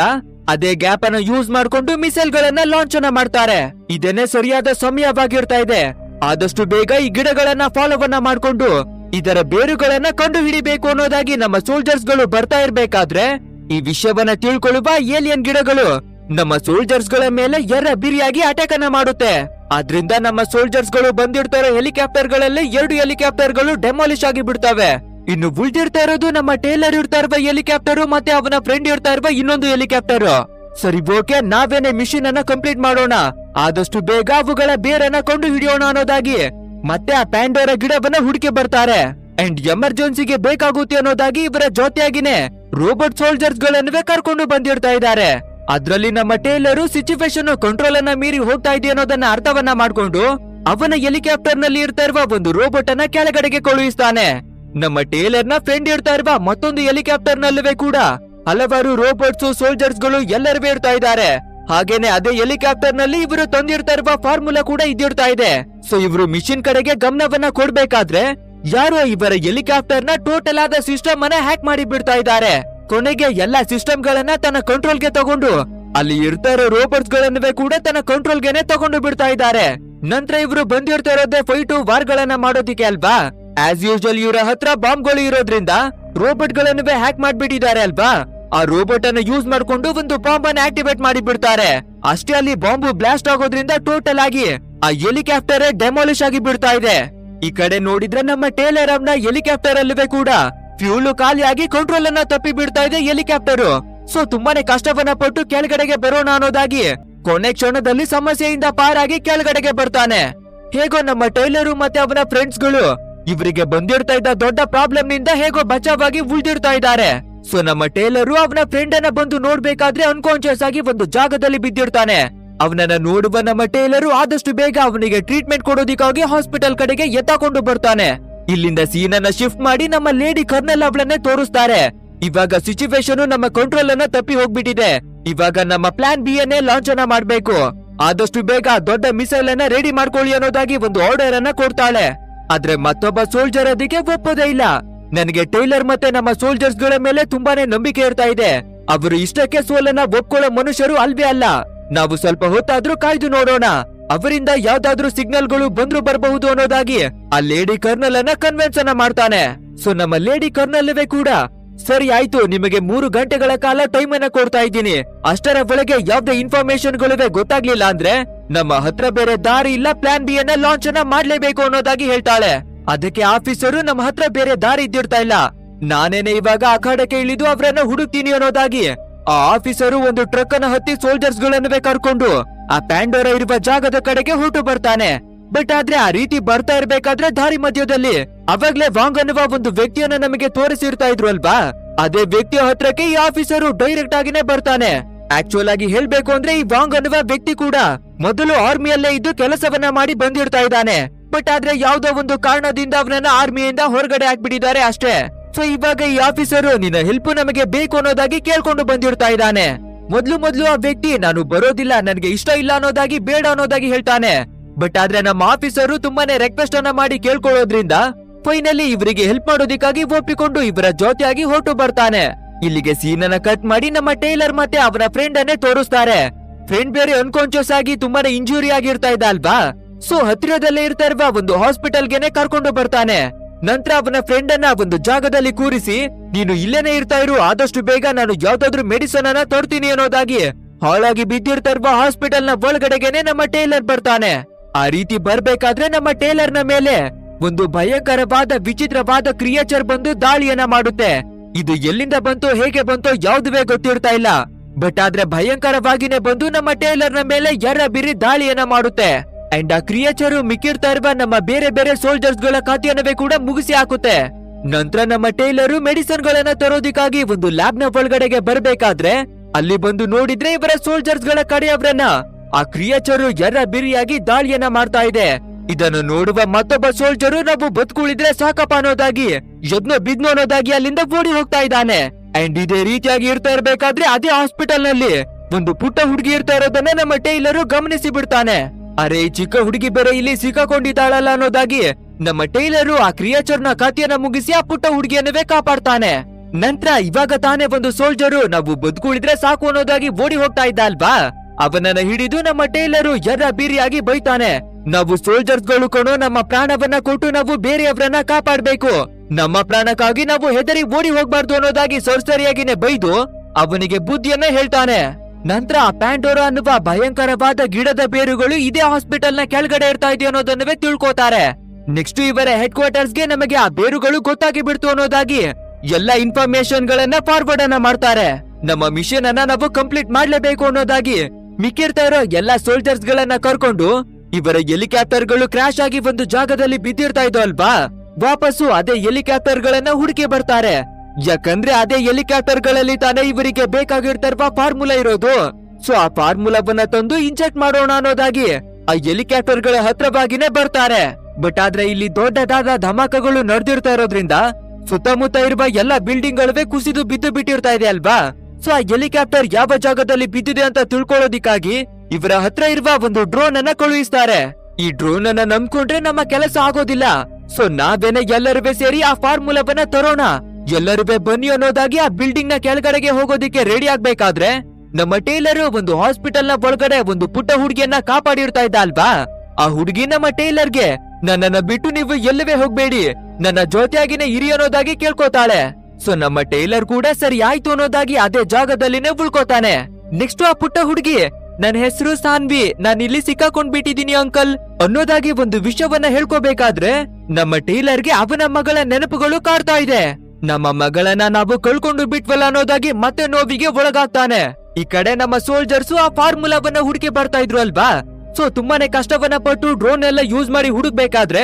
A: ಅದೇ ಗ್ಯಾಪ್ ಅನ್ನ ಯೂಸ್ ಮಾಡ್ಕೊಂಡು ಮಿಸೈಲ್ ಗಳನ್ನ ಲಾಂಚ್ ಅನ್ನ ಮಾಡ್ತಾರೆ. ಇದನ್ನೇ ಸರಿಯಾದ ಸಮಯವಾಗಿರ್ತಾ ಇದೆ. ಆದಷ್ಟು ಬೇಗ ಈ ಗಿಡಗಳನ್ನ ಫಾಲೋವನ್ನ ಮಾಡ್ಕೊಂಡು ಇದರ ಬೇರುಗಳನ್ನ ಕಂಡು ಹಿಡಿಬೇಕು ಅನ್ನೋದಾಗಿ ನಮ್ಮ ಸೋಲ್ಜರ್ಸ್ಗಳು ಬರ್ತಾ ಇರ್ಬೇಕಾದ್ರೆ ಈ ವಿಷಯವನ್ನ ತಿಳ್ಕೊಳ್ಳುವ ಏಲಿಯನ್ ಗಿಡಗಳು ನಮ್ಮ ಸೋಲ್ಜರ್ಸ್ಗಳ ಮೇಲೆ ಎರ್ರ ಬಿರಿಯಾಗಿ ಅಟ್ಯಾಕ್ ಅನ್ನ ಮಾಡುತ್ತೆ. ಆದ್ರಿಂದ ನಮ್ಮ ಸೋಲ್ಜರ್ಸ್ಗಳು ಬಂದಿರ್ತಾರೆ ಹೆಲಿಕಾಪ್ಟರ್ಗಳಲ್ಲಿ ಎರಡು ಹೆಲಿಕಾಪ್ಟರ್ಗಳು ಡೆಮಾಲಿಶ್ ಆಗಿ ಬಿಡ್ತವೆ. ಇನ್ನು ಉಳ್ದಿರ್ತಾ ಇರೋದು ನಮ್ಮ ಟೇಲರ್ ಇರ್ತಾ ಇರುವ ಹೆಲಿಕಾಪ್ಟರ್ ಮತ್ತೆ ಅವನ ಫ್ರೆಂಡ್ ಇರ್ತಾ ಇರುವ ಇನ್ನೊಂದು ಹೆಲಿಕಾಪ್ಟರ್. ಸರಿ, ಓಕೆ, ನಾವೇನೆ ಮಿಷನ್ ಅನ್ನ ಕಂಪ್ಲೀಟ್ ಮಾಡೋಣ. ಆದಷ್ಟು ಬೇಗ ಅವುಗಳ ಬೇರನ್ನ ಕೊಂಡು ಹಿಡಿಯೋಣ ಅನ್ನೋದಾಗಿ. ಮತ್ತೆ ಆ ಪ್ಯಾಂಡೋರ ಗಿಡವನ್ನ ಹುಡುಕಿ ಬರ್ತಾರೆ. ಅಂಡ್ ಎಮರ್ಜೆನ್ಸಿಗೆ ಬೇಕಾಗುತ್ತೆ ಅನ್ನೋದಾಗಿ ಇವರ ಜೊತೆಯಾಗಿನೇ ರೋಬೋಟ್ ಸೋಲ್ಜರ್ಸ್ ಗಳನ್ನುವೆ ಕರ್ಕೊಂಡು ಬಂದಿರ್ತಾ ಇದ್ದಾರೆ. ಅದ್ರಲ್ಲಿ ನಮ್ಮ ಟೇಲರು ಸಿಚುವೇಶನ್ ಕಂಟ್ರೋಲ್ ಅನ್ನ ಮೀರಿ ಹೋಗ್ತಾ ಇದೆ ಅನ್ನೋದನ್ನ ಅರ್ಥವನ್ನ ಮಾಡ್ಕೊಂಡು ಅವನ ಹೆಲಿಕಾಪ್ಟರ್ನಲ್ಲಿ ಇರ್ತಾ ಇರುವ ಒಂದು ರೋಬೋಟ್ ಅನ್ನ ಕೆಳಗಡೆಗೆ ಕಳುಹಿಸ್ತಾನೆ. ನಮ್ಮ ಟೇಲರ್ನ ಫ್ರೆಂಡ್ ಇರ್ತಾ ಇರುವ ಮತ್ತೊಂದು ಹೆಲಿಕಾಪ್ಟರ್ ನಲ್ಲವೇ ಕೂಡ ಹಲವಾರು ರೋಬೋಟ್ಸ್ ಸೋಲ್ಜರ್ಸ್ಗಳು ಎಲ್ಲರೂ ಇರ್ತಾ ಇದ್ದಾರೆ. ಹಾಗೇನೆ ಅದೇ ಹೆಲಿಕಾಪ್ಟರ್ನಲ್ಲಿ ಇವರು ತಂದಿರ್ತಾ ಇರುವ ಫಾರ್ಮುಲಾ ಕೂಡ ಇದ್ದಿರ್ತಾ ಇದೆ. ಸೊ ಇವರು ಮಿಷಿನ್ ಕಡೆಗೆ ಗಮನವನ್ನ ಕೊಡ್ಬೇಕಾದ್ರೆ ಯಾರೋ ಇವರ ಹೆಲಿಕಾಪ್ಟರ್ನ ಟೋಟಲ್ ಆದ ಸಿಸ್ಟಮ್ ಅನ್ನ ಹ್ಯಾಕ್ ಮಾಡಿ ಬಿಡ್ತಾ ಇದ್ದಾರೆ. ಕೊನೆಗೆ ಎಲ್ಲಾ ಸಿಸ್ಟಮ್ ಗಳನ್ನ ತನ್ನ ಕಂಟ್ರೋಲ್ಗೆ ತಗೊಂಡು. ಅಲ್ಲಿ ಇರ್ತಾ ಇರೋ ರೋಬೋಟ್ಸ್ ಗಳನ್ನವೇ ಕೂಡ ತನ್ನ ಕಂಟ್ರೋಲ್ ಗೆನೆ ತಗೊಂಡು ಬಿಡ್ತಾ ಇದ್ದಾರೆ. ನಂತರ ಇವರು ಬಂದಿರ್ತಾ ಇರೋದೇ ಫೈಟು ವಾರ್ ಗಳನ್ನ ಮಾಡೋದಿಕ್ಕೆ ಅಲ್ವಾ? ಆಸ್ ಯೂಶುವಲ್ ಇವರ ಹತ್ರ ಬಾಂಬ್ಗಳು ಇರೋದ್ರಿಂದ ರೋಬೋಟ್ ಗಳನ್ನವೇ ಹ್ಯಾಕ್ ಮಾಡ್ಬಿಟ್ಟಿದ್ದಾರೆ ಅಲ್ವಾ? ಆ ರೋಬೋಟ್ ಅನ್ನ ಯೂಸ್ ಮಾಡ್ಕೊಂಡು ಒಂದು ಬಾಂಬ್ ಅನ್ನು ಆಕ್ಟಿವೇಟ್ ಮಾಡಿ ಬಿಡ್ತಾರೆ ಅಷ್ಟೇ ಅಲ್ಲಿ ಬಾಂಬ್ ಬ್ಲಾಸ್ಟ್ ಆಗೋದ್ರಿಂದ ಟೋಟಲ್ ಆಗಿ ಆ ಹೆಲಿಕಾಪ್ಟರ್ ಡೆಮಾಲಿಶ್ ಆಗಿ ಬಿಡ್ತಾ ಇದೆ. ಈ ಕಡೆ ನೋಡಿದ್ರೆ ನಮ್ಮ ಟೇಲರ್ ಅವ್ನ ಹೆಲಿಕಾಪ್ಟರ್ ಅಲ್ಲವೇ ಕೂಡ. ಫ್ಯೂಲ್ ಖಾಲಿಯಾಗಿ ಕಂಟ್ರೋಲ್ ಅನ್ನ ತಪ್ಪಿ ಬಿಡ್ತಾ ಇದೆ ಹೆಲಿಕಾಪ್ಟರ್ ಸೊ ತುಂಬಾನೇ ಕಷ್ಟವನ್ನ ಪಟ್ಟು ಕೆಳಗಡೆಗೆ ಬರೋಣ ಅನ್ನೋದಾಗಿ ಕೊನೆ ಕ್ಷಣದಲ್ಲಿ ಸಮಸ್ಯೆಯಿಂದ ಪಾರಾಗಿ ಕೆಳಗಡೆಗೆ ಬರ್ತಾನೆ. ಹೇಗೋ ನಮ್ಮ ಟೈಲರು ಮತ್ತೆ ಅವನ ಫ್ರೆಂಡ್ಸ್ಗಳು ಇವರಿಗೆ ಬಂದಿರ್ತಾ ಇದ್ದ ದೊಡ್ಡ ಪ್ರಾಬ್ಲಮ್ನಿಂದ ಹೇಗೋ ಬಚಾವಾಗಿ ಉಳಿದಿರ್ತಾ ಇದ್ದಾರೆ. ಸೊ ನಮ್ಮ ಟೈಲರು ಅವನ ಫ್ರೆಂಡ್ ಅನ್ನ ಬಂದು ನೋಡ್ಬೇಕಾದ್ರೆ ಅನ್ಕಾನ್ಶಿಯಸ್ ಆಗಿ ಒಂದು ಜಾಗದಲ್ಲಿ ಬಿದ್ದಿರ್ತಾನೆ ಅವನನ್ನ ನೋಡುವ ನಮ್ಮ ಟೈಲರು ಆದಷ್ಟು ಬೇಗ ಅವನಿಗೆ ಟ್ರೀಟ್ಮೆಂಟ್ ಕೊಡೋದಿಕ್ಕಾಗಿ ಹಾಸ್ಪಿಟಲ್ ಕಡೆಗೆ ಎತ್ತಾಕೊಂಡು ಬರ್ತಾನೆ. ಇಲ್ಲಿಂದ ಸೀನ್ ಶಿಫ್ಟ್ ಮಾಡಿ ನಮ್ಮ ಲೇಡಿ ಕರ್ನಲ್ ಅವಳನ್ನೇ ತೋರಿಸ್ತಾರೆ. ಇವಾಗ ಸಿಚುವೇಶನ್ ನಮ್ಮ ಕಂಟ್ರೋಲ್ ಅನ್ನ ತಪ್ಪಿ ಹೋಗ್ಬಿಟ್ಟಿದೆ. ಇವಾಗ ನಮ್ಮ ಪ್ಲಾನ್ ಬಿ ಅನ್ನೇ ಲಾಂಚ್ ಅನ್ನ ಮಾಡ್ಬೇಕು. ಆದಷ್ಟು ಬೇಗ ದೊಡ್ಡ ಮಿಸೈಲ್ ಅನ್ನ ರೆಡಿ ಮಾಡ್ಕೊಳ್ಳಿ ಅನ್ನೋದಾಗಿ ಒಂದು ಆರ್ಡರ್ ಅನ್ನ ಕೊಡ್ತಾಳೆ. ಆದ್ರೆ ಮತ್ತೊಬ್ಬ ಸೋಲ್ಜರ್ ಅದಕ್ಕೆ ಒಪ್ಪೋದೇ ಇಲ್ಲ. ನನಗೆ ಟೈಲರ್ ಮತ್ತೆ ನಮ್ಮ ಸೋಲ್ಜರ್ಸ್ಗಳ ಮೇಲೆ ತುಂಬಾನೇ ನಂಬಿಕೆ ಇರ್ತಾ ಇದೆ. ಅವರು ಇಷ್ಟಕ್ಕೆ ಸೋಲನ್ನ ಒಪ್ಕೊಳ್ಳೋ ಮನುಷ್ಯರು ಅಲ್ವೇ ಅಲ್ಲ. ನಾವು ಸ್ವಲ್ಪ ಹೊತ್ತಾದ್ರೂ ಕಾಯ್ದು ನೋಡೋಣ. ಅವರಿಂದ ಯಾವ್ದಾದ್ರೂ ಸಿಗ್ನಲ್ಗಳು ಬಂದ್ರು ಬರಬಹುದು ಅನ್ನೋದಾಗಿ ಆ ಲೇಡಿ ಕರ್ನಲ್ ಅನ್ನ ಕನ್ವಿನ್ಸ್ ಅನ್ನ ಮಾಡ್ತಾನೆ. ಸೊ ನಮ್ಮ ಲೇಡಿ ಕರ್ನಲ್ವೇ ಕೂಡ. ಸರಿ ಆಯ್ತು, ನಿಮಗೆ ಮೂರು ಗಂಟೆಗಳ ಕಾಲ ಟೈಮ್ ಅನ್ನ ಕೊಡ್ತಾ ಇದ್ದೀನಿ. ಅಷ್ಟರ ಒಳಗೆ ಯಾವ್ದೇ ಇನ್ಫಾರ್ಮೇಶನ್ ಗೊತ್ತಾಗ್ಲಿಲ್ಲ ಅಂದ್ರೆ ನಮ್ಮ ಹತ್ರ ಬೇರೆ ದಾರಿ ಇಲ್ಲ ಪ್ಲಾನ್ ಬಿ ಅನ್ನ ಲಾಂಚ್ ಅನ್ನ ಮಾಡ್ಲೇಬೇಕು ಅನ್ನೋದಾಗಿ ಹೇಳ್ತಾಳೆ. ಅದಕ್ಕೆ ಆಫೀಸರು ನಮ್ಮ ಹತ್ರ ಬೇರೆ ದಾರಿ ಇದ್ದಿರ್ತಾ ಇಲ್ಲ. ನಾನೇನೆ ಇವಾಗ ಅಖಾಡಕ್ಕೆ ಇಳಿದು ಅವರನ್ನ ಹುಡುಕ್ತೀನಿ ಅನ್ನೋದಾಗಿ ಆ ಆಫೀಸರು ಒಂದು ಟ್ರಕ್ ಅನ್ನ ಹತ್ತಿ ಸೋಲ್ಜರ್ಸ್ ಗಳನ್ನವೇ ಕರ್ಕೊಂಡು ಆ ಪ್ಯಾಂಡೋರ ಇರುವ ಜಾಗದ ಕಡೆಗೆ ಹುಟ್ಟು ಬರ್ತಾನೆ. ಬಟ್ ಆದ್ರೆ ಆ ರೀತಿ ಬರ್ತಾ ಇರ್ಬೇಕಾದ್ರೆ ದಾರಿ ಮಧ್ಯದಲ್ಲಿ. ಅವಾಗ್ಲೇ ವಾಂಗ್ ಅನ್ನುವ ಒಂದು ವ್ಯಕ್ತಿಯನ್ನ ನಮಗೆ ತೋರಿಸಿರ್ತಾ ಇದ್ರು ಅಲ್ವಾ? ಅದೇ ವ್ಯಕ್ತಿಯ ಹತ್ರಕ್ಕೆ ಈ ಆಫೀಸರು ಡೈರೆಕ್ಟ್ ಆಗಿನೇ ಬರ್ತಾನೆ. ಆಕ್ಚುಯಲ್ ಆಗಿ ಹೇಳ್ಬೇಕು ಅಂದ್ರೆ ಈ ವಾಂಗ್ ಅನ್ನುವ ವ್ಯಕ್ತಿ ಕೂಡ ಮೊದಲು ಆರ್ಮಿಯಲ್ಲೇ ಇದ್ದು ಕೆಲಸವನ್ನ ಮಾಡಿ ಬಂದಿರ್ತಾ ಇದ್ದಾನೆ. ಬಟ್ ಆದ್ರೆ ಯಾವ್ದೋ ಒಂದು ಕಾರಣದಿಂದ ಅವನನ್ನ ಆರ್ಮಿಯಿಂದ ಹೊರಗಡೆ ಹಾಕ್ಬಿಟ್ಟಿದ್ದಾರೆ ಅಷ್ಟೇ. ಸೊ ಇವಾಗ ಈ ಆಫೀಸರು ನಿನ್ನ ಹೆಲ್ಪ್ ನಮಗೆ ಬೇಕು ಅನ್ನೋದಾಗಿ ಕೇಳ್ಕೊಂಡು ಬಂದಿರ್ತಾ ಇದ್ದಾನೆ. ಮೊದ್ಲು ಮೊದ್ಲು ಆ ವ್ಯಕ್ತಿ, ನಾನು ಬರೋದಿಲ್ಲ, ನನಗೆ ಇಷ್ಟ ಇಲ್ಲ ಅನ್ನೋದಾಗಿ, ಬೇಡ ಅನ್ನೋದಾಗಿ ಹೇಳ್ತಾನೆ. ಬಟ್ ಆದ್ರೆ ನಮ್ಮ ಆಫೀಸರು ತುಂಬಾನೇ ರಿಕ್ವೆಸ್ಟ್ ಅನ್ನ ಮಾಡಿ ಕೇಳ್ಕೊಳ್ಳೋದ್ರಿಂದ, ಫೈನಲಿ ಇವರಿಗೆ ಹೆಲ್ಪ್ ಮಾಡೋದಿಕ್ಕಾಗಿ ಒಪ್ಪಿಕೊಂಡು ಇವರ ಜೊತೆಯಾಗಿ ಹೊರಟು ಬರ್ತಾನೆ. ಇಲ್ಲಿಗೆ ಸೀನ್ ಅನ್ನ ಕಟ್ ಮಾಡಿ ನಮ್ಮ ಟೈಲರ್ ಮತ್ತೆ ಅವನ ಫ್ರೆಂಡ್ ಅನ್ನೇ ತೋರಿಸ್ತಾರೆ. ಫ್ರೆಂಡ್ ಬೇರೆ ಅನ್ಕಾನ್ಶಿಯಸ್ ಆಗಿ ತುಂಬಾನೇ ಇಂಜುರಿ ಆಗಿರ್ತಾ ಇದ್ದ ಅಲ್ವಾ? ಸೊ ಹತ್ತಿರದಲ್ಲೇ ಇರ್ತಾ ಇರುವ ಒಂದು ಹಾಸ್ಪಿಟಲ್ಗೆನೆ ಕರ್ಕೊಂಡು ಬರ್ತಾನೆ. ನಂತರ ಅವನ ಫ್ರೆಂಡ್ ಅನ್ನ ಒಂದು ಜಾಗದಲ್ಲಿ ಕೂರಿಸಿ, ನೀನು ಇಲ್ಲೇನೆ ಇರ್ತಾ ಇರು, ಆದಷ್ಟು ಬೇಗ ನಾನು ಯಾವ್ದಾದ್ರು ಮೆಡಿಸನ್ ಅನ್ನ ತೊಡ್ತೀನಿ ಅನ್ನೋದಾಗಿ. ಹಾಳಾಗಿ ಬಿದ್ದಿರ್ತಾ ಇರುವ ಹಾಸ್ಪಿಟಲ್ನ ಒಳಗಡೆಗೆನೆ ನಮ್ಮ ಟೇಲರ್ ಬರ್ತಾನೆ. ಆ ರೀತಿ ಬರ್ಬೇಕಾದ್ರೆ ನಮ್ಮ ಟೇಲರ್ನ ಮೇಲೆ ಒಂದು ಭಯಂಕರವಾದ, ವಿಚಿತ್ರವಾದ ಕ್ರಿಯೇಚರ್ ಬಂದು ದಾಳಿಯನ್ನ ಮಾಡುತ್ತೆ. ಇದು ಎಲ್ಲಿಂದ ಬಂತು, ಹೇಗೆ ಬಂತು ಯಾವ್ದುವೇ ಗೊತ್ತಿರ್ತಾ ಇಲ್ಲ. ಬಟ್ ಆದ್ರೆ ಭಯಂಕರವಾಗಿನೇ ಬಂದು ನಮ್ಮ ಟೇಲರ್ನ ಮೇಲೆ ಎರ ಬಿರಿ ದಾಳಿಯನ್ನ ಮಾಡುತ್ತೆ. ಅಂಡ್ ಆ ಕ್ರಿಯೇಚರು ಮಿಕ್ಕಿರ್ತಾ ಇರುವ ನಮ್ಮ ಬೇರೆ ಬೇರೆ ಸೋಲ್ಜರ್ಸ್ಗಳ ಖಾತೆಯನ್ನವೇ ಕೂಡ ಮುಗಿಸಿ ಹಾಕುತ್ತೆ. ನಂತರ ನಮ್ಮ ಟೈಲರು ಮೆಡಿಸನ್ ಗಳನ್ನ ತರೋದಿಕ್ಕಾಗಿ ಒಂದು ಲ್ಯಾಬ್ನ ಒಳಗಡೆಗೆ ಬರಬೇಕಾದ್ರೆ, ಅಲ್ಲಿ ಬಂದು ನೋಡಿದ್ರೆ ಇವರ ಸೋಲ್ಜರ್ಸ್ಗಳ ಕಡೆಯವರನ್ನ ಆ ಕ್ರಿಯೇಚರು ಎರ ಬಿರಿಯಾಗಿ ದಾಳಿಯನ್ನ ಮಾಡ್ತಾ ಇದೆ. ಇದನ್ನು ನೋಡುವ ಮತ್ತೊಬ್ಬ ಸೋಲ್ಜರು ನಾವು ಬದುಕುಳಿದ್ರೆ ಸಾಕಪ್ಪ ಅನ್ನೋದಾಗಿ ಯದ್ನೋ ಬಿದ್ನೋ ಅನ್ನೋದಾಗಿ ಅಲ್ಲಿಂದ ಓಡಿ ಹೋಗ್ತಾ ಇದ್ದಾನೆ. ಅಂಡ್ ಇದೇ ರೀತಿಯಾಗಿ ಇರ್ತಾ ಇರ್ಬೇಕಾದ್ರೆ ಅದೇ ಹಾಸ್ಪಿಟಲ್ನಲ್ಲಿ ಒಂದು ಪುಟ್ಟ ಹುಡುಗಿ ಇರ್ತಾ ಇರೋದನ್ನ ನಮ್ಮ ಟೈಲರು ಗಮನಿಸಿ ಬಿಡ್ತಾನೆ. ಅರೆ ಚಿಕ್ಕ ಹುಡುಗಿ ಬೇರೆ ಇಲ್ಲಿ ಸಿಕ್ಕಾಕೊಂಡಿದ್ದಾಳಲ್ಲ ಅನ್ನೋದಾಗಿ ನಮ್ಮ ಟೈಲರು ಆ ಕ್ರಿಯಾಚರ್ನ ಖಾತೆಯನ್ನ ಮುಗಿಸಿ ಆ ಪುಟ್ಟ ಹುಡುಗಿಯನ್ನವೇ ಕಾಪಾಡ್ತಾನೆ. ನಂತರ ಇವಾಗ ತಾನೇ ಒಂದು ಸೋಲ್ಜರು, ನಾವು ಬದುಕುಳಿದ್ರೆ ಸಾಕು ಅನ್ನೋದಾಗಿ ಓಡಿ ಹೋಗ್ತಾ ಇದ್ದ ಅಲ್ವಾ ಅವನನ್ನ ಹಿಡಿದು ನಮ್ಮ ಟೈಲರು ಎರ್ರ ಬೀರಿಯಾಗಿ ಬೈತಾನೆ. ನಾವು ಸೋಲ್ಜರ್ಸ್ಗಳು ಕಣೋ, ನಮ್ಮ ಪ್ರಾಣವನ್ನ ಕೊಟ್ಟು ನಾವು ಬೇರೆಯವರನ್ನ ಕಾಪಾಡ್ಬೇಕು. ನಮ್ಮ ಪ್ರಾಣಕ್ಕಾಗಿ ನಾವು ಹೆದರಿ ಓಡಿ ಹೋಗ್ಬಾರ್ದು ಅನ್ನೋದಾಗಿ ಸರ್ಸರಿಯಾಗಿನೇ ಬೈದು ಅವನಿಗೆ ಬುದ್ಧಿಯನ್ನ ಹೇಳ್ತಾನೆ. ನಂತರ ಪ್ಯಾಂಡೋರ ಅನ್ನುವ ಭಯಂಕರವಾದ ಗಿಡದ ಬೇರುಗಳು ಇದೇ ಹಾಸ್ಪಿಟಲ್ನ ಕೆಳಗಡೆ ಇರ್ತಾ ಇದೆಯೋ ಅನ್ನೋದನ್ನವೇ ತಿಳ್ಕೊತಾರೆ. ನೆಕ್ಸ್ಟ್ ಇವರ ಹೆಡ್ ಕ್ವಾರ್ಟರ್ಸ್ಗೆ ನಮಗೆ ಆ ಬೇರುಗಳು ಗೊತ್ತಾಗಿ ಬಿಡ್ತು ಅನ್ನೋದಾಗಿ ಎಲ್ಲಾ ಇನ್ಫಾರ್ಮೇಶನ್ ಗಳನ್ನ ಫಾರ್ವರ್ಡ್ ಅನ್ನ ಮಾಡ್ತಾರೆ. ನಮ್ಮ ಮಿಷನ್ ಅನ್ನ ನಾವು ಕಂಪ್ಲೀಟ್ ಮಾಡ್ಲೇಬೇಕು ಅನ್ನೋದಾಗಿ ಮಿಕ್ಕಿರ್ತಾ ಇರೋ ಎಲ್ಲಾ ಸೋಲ್ಜರ್ಸ್ ಗಳನ್ನ ಕರ್ಕೊಂಡು ಇವರ ಹೆಲಿಕಾಪ್ಟರ್ಗಳು ಕ್ರಾಶ್ ಆಗಿ ಒಂದು ಜಾಗದಲ್ಲಿ ಬಿದ್ದಿರ್ತಾ ಇದ್ದೋ ಅಲ್ವಾ? ವಾಪಸ್ಸು ಅದೇ ಹೆಲಿಕಾಪ್ಟರ್ ಗಳನ್ನ ಹುಡುಕಿ ಬರ್ತಾರೆ. ಯಾಕಂದ್ರೆ ಅದೇ ಹೆಲಿಕಾಪ್ಟರ್ಗಳಲ್ಲಿ ತಾನೇ ಇವರಿಗೆ ಬೇಕಾಗಿರ್ತಾರ ಫಾರ್ಮುಲಾ ಇರೋದು. ಸೊ ಆ ಫಾರ್ಮುಲಾವನ್ನ ತಂದು ಇಂಜೆಕ್ಟ್ ಮಾಡೋಣ ಅನ್ನೋದಾಗಿ ಆ ಹೆಲಿಕಾಪ್ಟರ್ಗಳ ಹತ್ರವಾಗಿನೇ ಬರ್ತಾರೆ. ಬಟ್ ಆದ್ರೆ ಇಲ್ಲಿ ದೊಡ್ಡದಾದ ಧಮಾಕಗಳು ನಡೆದಿರ್ತಾ ಇರೋದ್ರಿಂದ ಸುತ್ತಮುತ್ತ ಇರುವ ಎಲ್ಲ ಬಿಲ್ಡಿಂಗ್ ಗಳವೇ ಕುಸಿದು ಬಿದ್ದು ಬಿಟ್ಟಿರ್ತಾ ಇದೆ ಅಲ್ವಾ? ಸೊ ಆ ಹೆಲಿಕಾಪ್ಟರ್ ಯಾವ ಜಾಗದಲ್ಲಿ ಬಿದ್ದಿದೆ ಅಂತ ತಿಳ್ಕೊಳ್ಳೋದಿಕ್ಕಾಗಿ ಇವರ ಹತ್ರ ಇರುವ ಒಂದು ಡ್ರೋನ್ ಅನ್ನ ಕಳುಹಿಸ್ತಾರೆ. ಈ ಡ್ರೋನ್ ಅನ್ನ ನಂಬ್ಕೊಂಡ್ರೆ ನಮ್ಮ ಕೆಲಸ ಆಗೋದಿಲ್ಲ. ಸೊ ನಾವೇನೆ ಎಲ್ಲರೂ ಸೇರಿ ಆ ಫಾರ್ಮುಲಾವನ್ನ ತರೋಣ. ಎಲ್ಲರೂ ಬನ್ನಿ ಅನ್ನೋದಾಗಿ ಆ ಬಿಲ್ಡಿಂಗ್ನ ಕೆಳಗಡೆಗೆ ಹೋಗೋದಿಕ್ಕೆ ರೆಡಿ ಆಗ್ಬೇಕಾದ್ರೆ ನಮ್ಮ ಟೇಲರ್ ಒಂದು ಹಾಸ್ಪಿಟಲ್ನ ಒಳಗಡೆ ಒಂದು ಪುಟ್ಟ ಹುಡುಗಿಯನ್ನ ಕಾಪಾಡಿರ್ತಾ ಇದ್ದ ಅಲ್ವಾ? ಆ ಹುಡುಗಿ ನಮ್ಮ ಟೇಲರ್ಗೆ, ನನ್ನನ್ನ ಬಿಟ್ಟು ನೀವು ಎಲ್ಲವೇ ಹೋಗ್ಬೇಡಿ, ನನ್ನ ಜೊತೆಯಾಗಿನೇ ಇರಿ ಅನ್ನೋದಾಗಿ ಕೇಳ್ಕೊತಾಳೆ. ಸೊ ನಮ್ಮ ಟೈಲರ್ ಕೂಡ ಸರಿ ಆಯ್ತು ಅನ್ನೋದಾಗಿ ಅದೇ ಜಾಗದಲ್ಲಿನೇ ಉಳ್ಕೋತಾನೆ. ನೆಕ್ಸ್ಟ್ ಆ ಪುಟ್ಟ ಹುಡುಗಿ ನನ್ನ ಹೆಸರು ಸಾನ್ವಿ, ನಾನು ಇಲ್ಲಿ ಸಿಕ್ಕಾಕೊಂಡ್ ಬಿಟ್ಟಿದ್ದೀನಿ ಅಂಕಲ್. ಅನ್ನೋದಾಗಿ ಒಂದು ವಿಷಯವನ್ನ ಹೇಳ್ಕೋಬೇಕಾದ್ರೆ ನಮ್ಮ ಟೈಲರ್ಗೆ ಅವನ ಮಗಳ ನೆನಪುಗಳು ಕಾಡ್ತಾ ಇದೆ. ನಮ್ಮ ಮಗಳನ್ನ ನಾವು ಕಳ್ಕೊಂಡು ಬಿಟ್ವಲ್ಲ ಅನ್ನೋದಾಗಿ ಮತ್ತೆ ನೋವಿಗೆ ಒಳಗಾಗ್ತಾನೆ. ಈ ಕಡೆ ನಮ್ಮ ಸೋಲ್ಜರ್ಸ್ ಆ ಫಾರ್ಮುಲಾವನ್ನ ಹುಡುಕಿ ಬರ್ತಾ ಇದ್ರು ಅಲ್ವಾ? ಸೊ ತುಂಬಾನೇ ಕಷ್ಟವನ್ನ ಪಟ್ಟು ಡ್ರೋನ್ ಎಲ್ಲ ಯೂಸ್ ಮಾಡಿ ಹುಡುಕ್ಬೇಕಾದ್ರೆ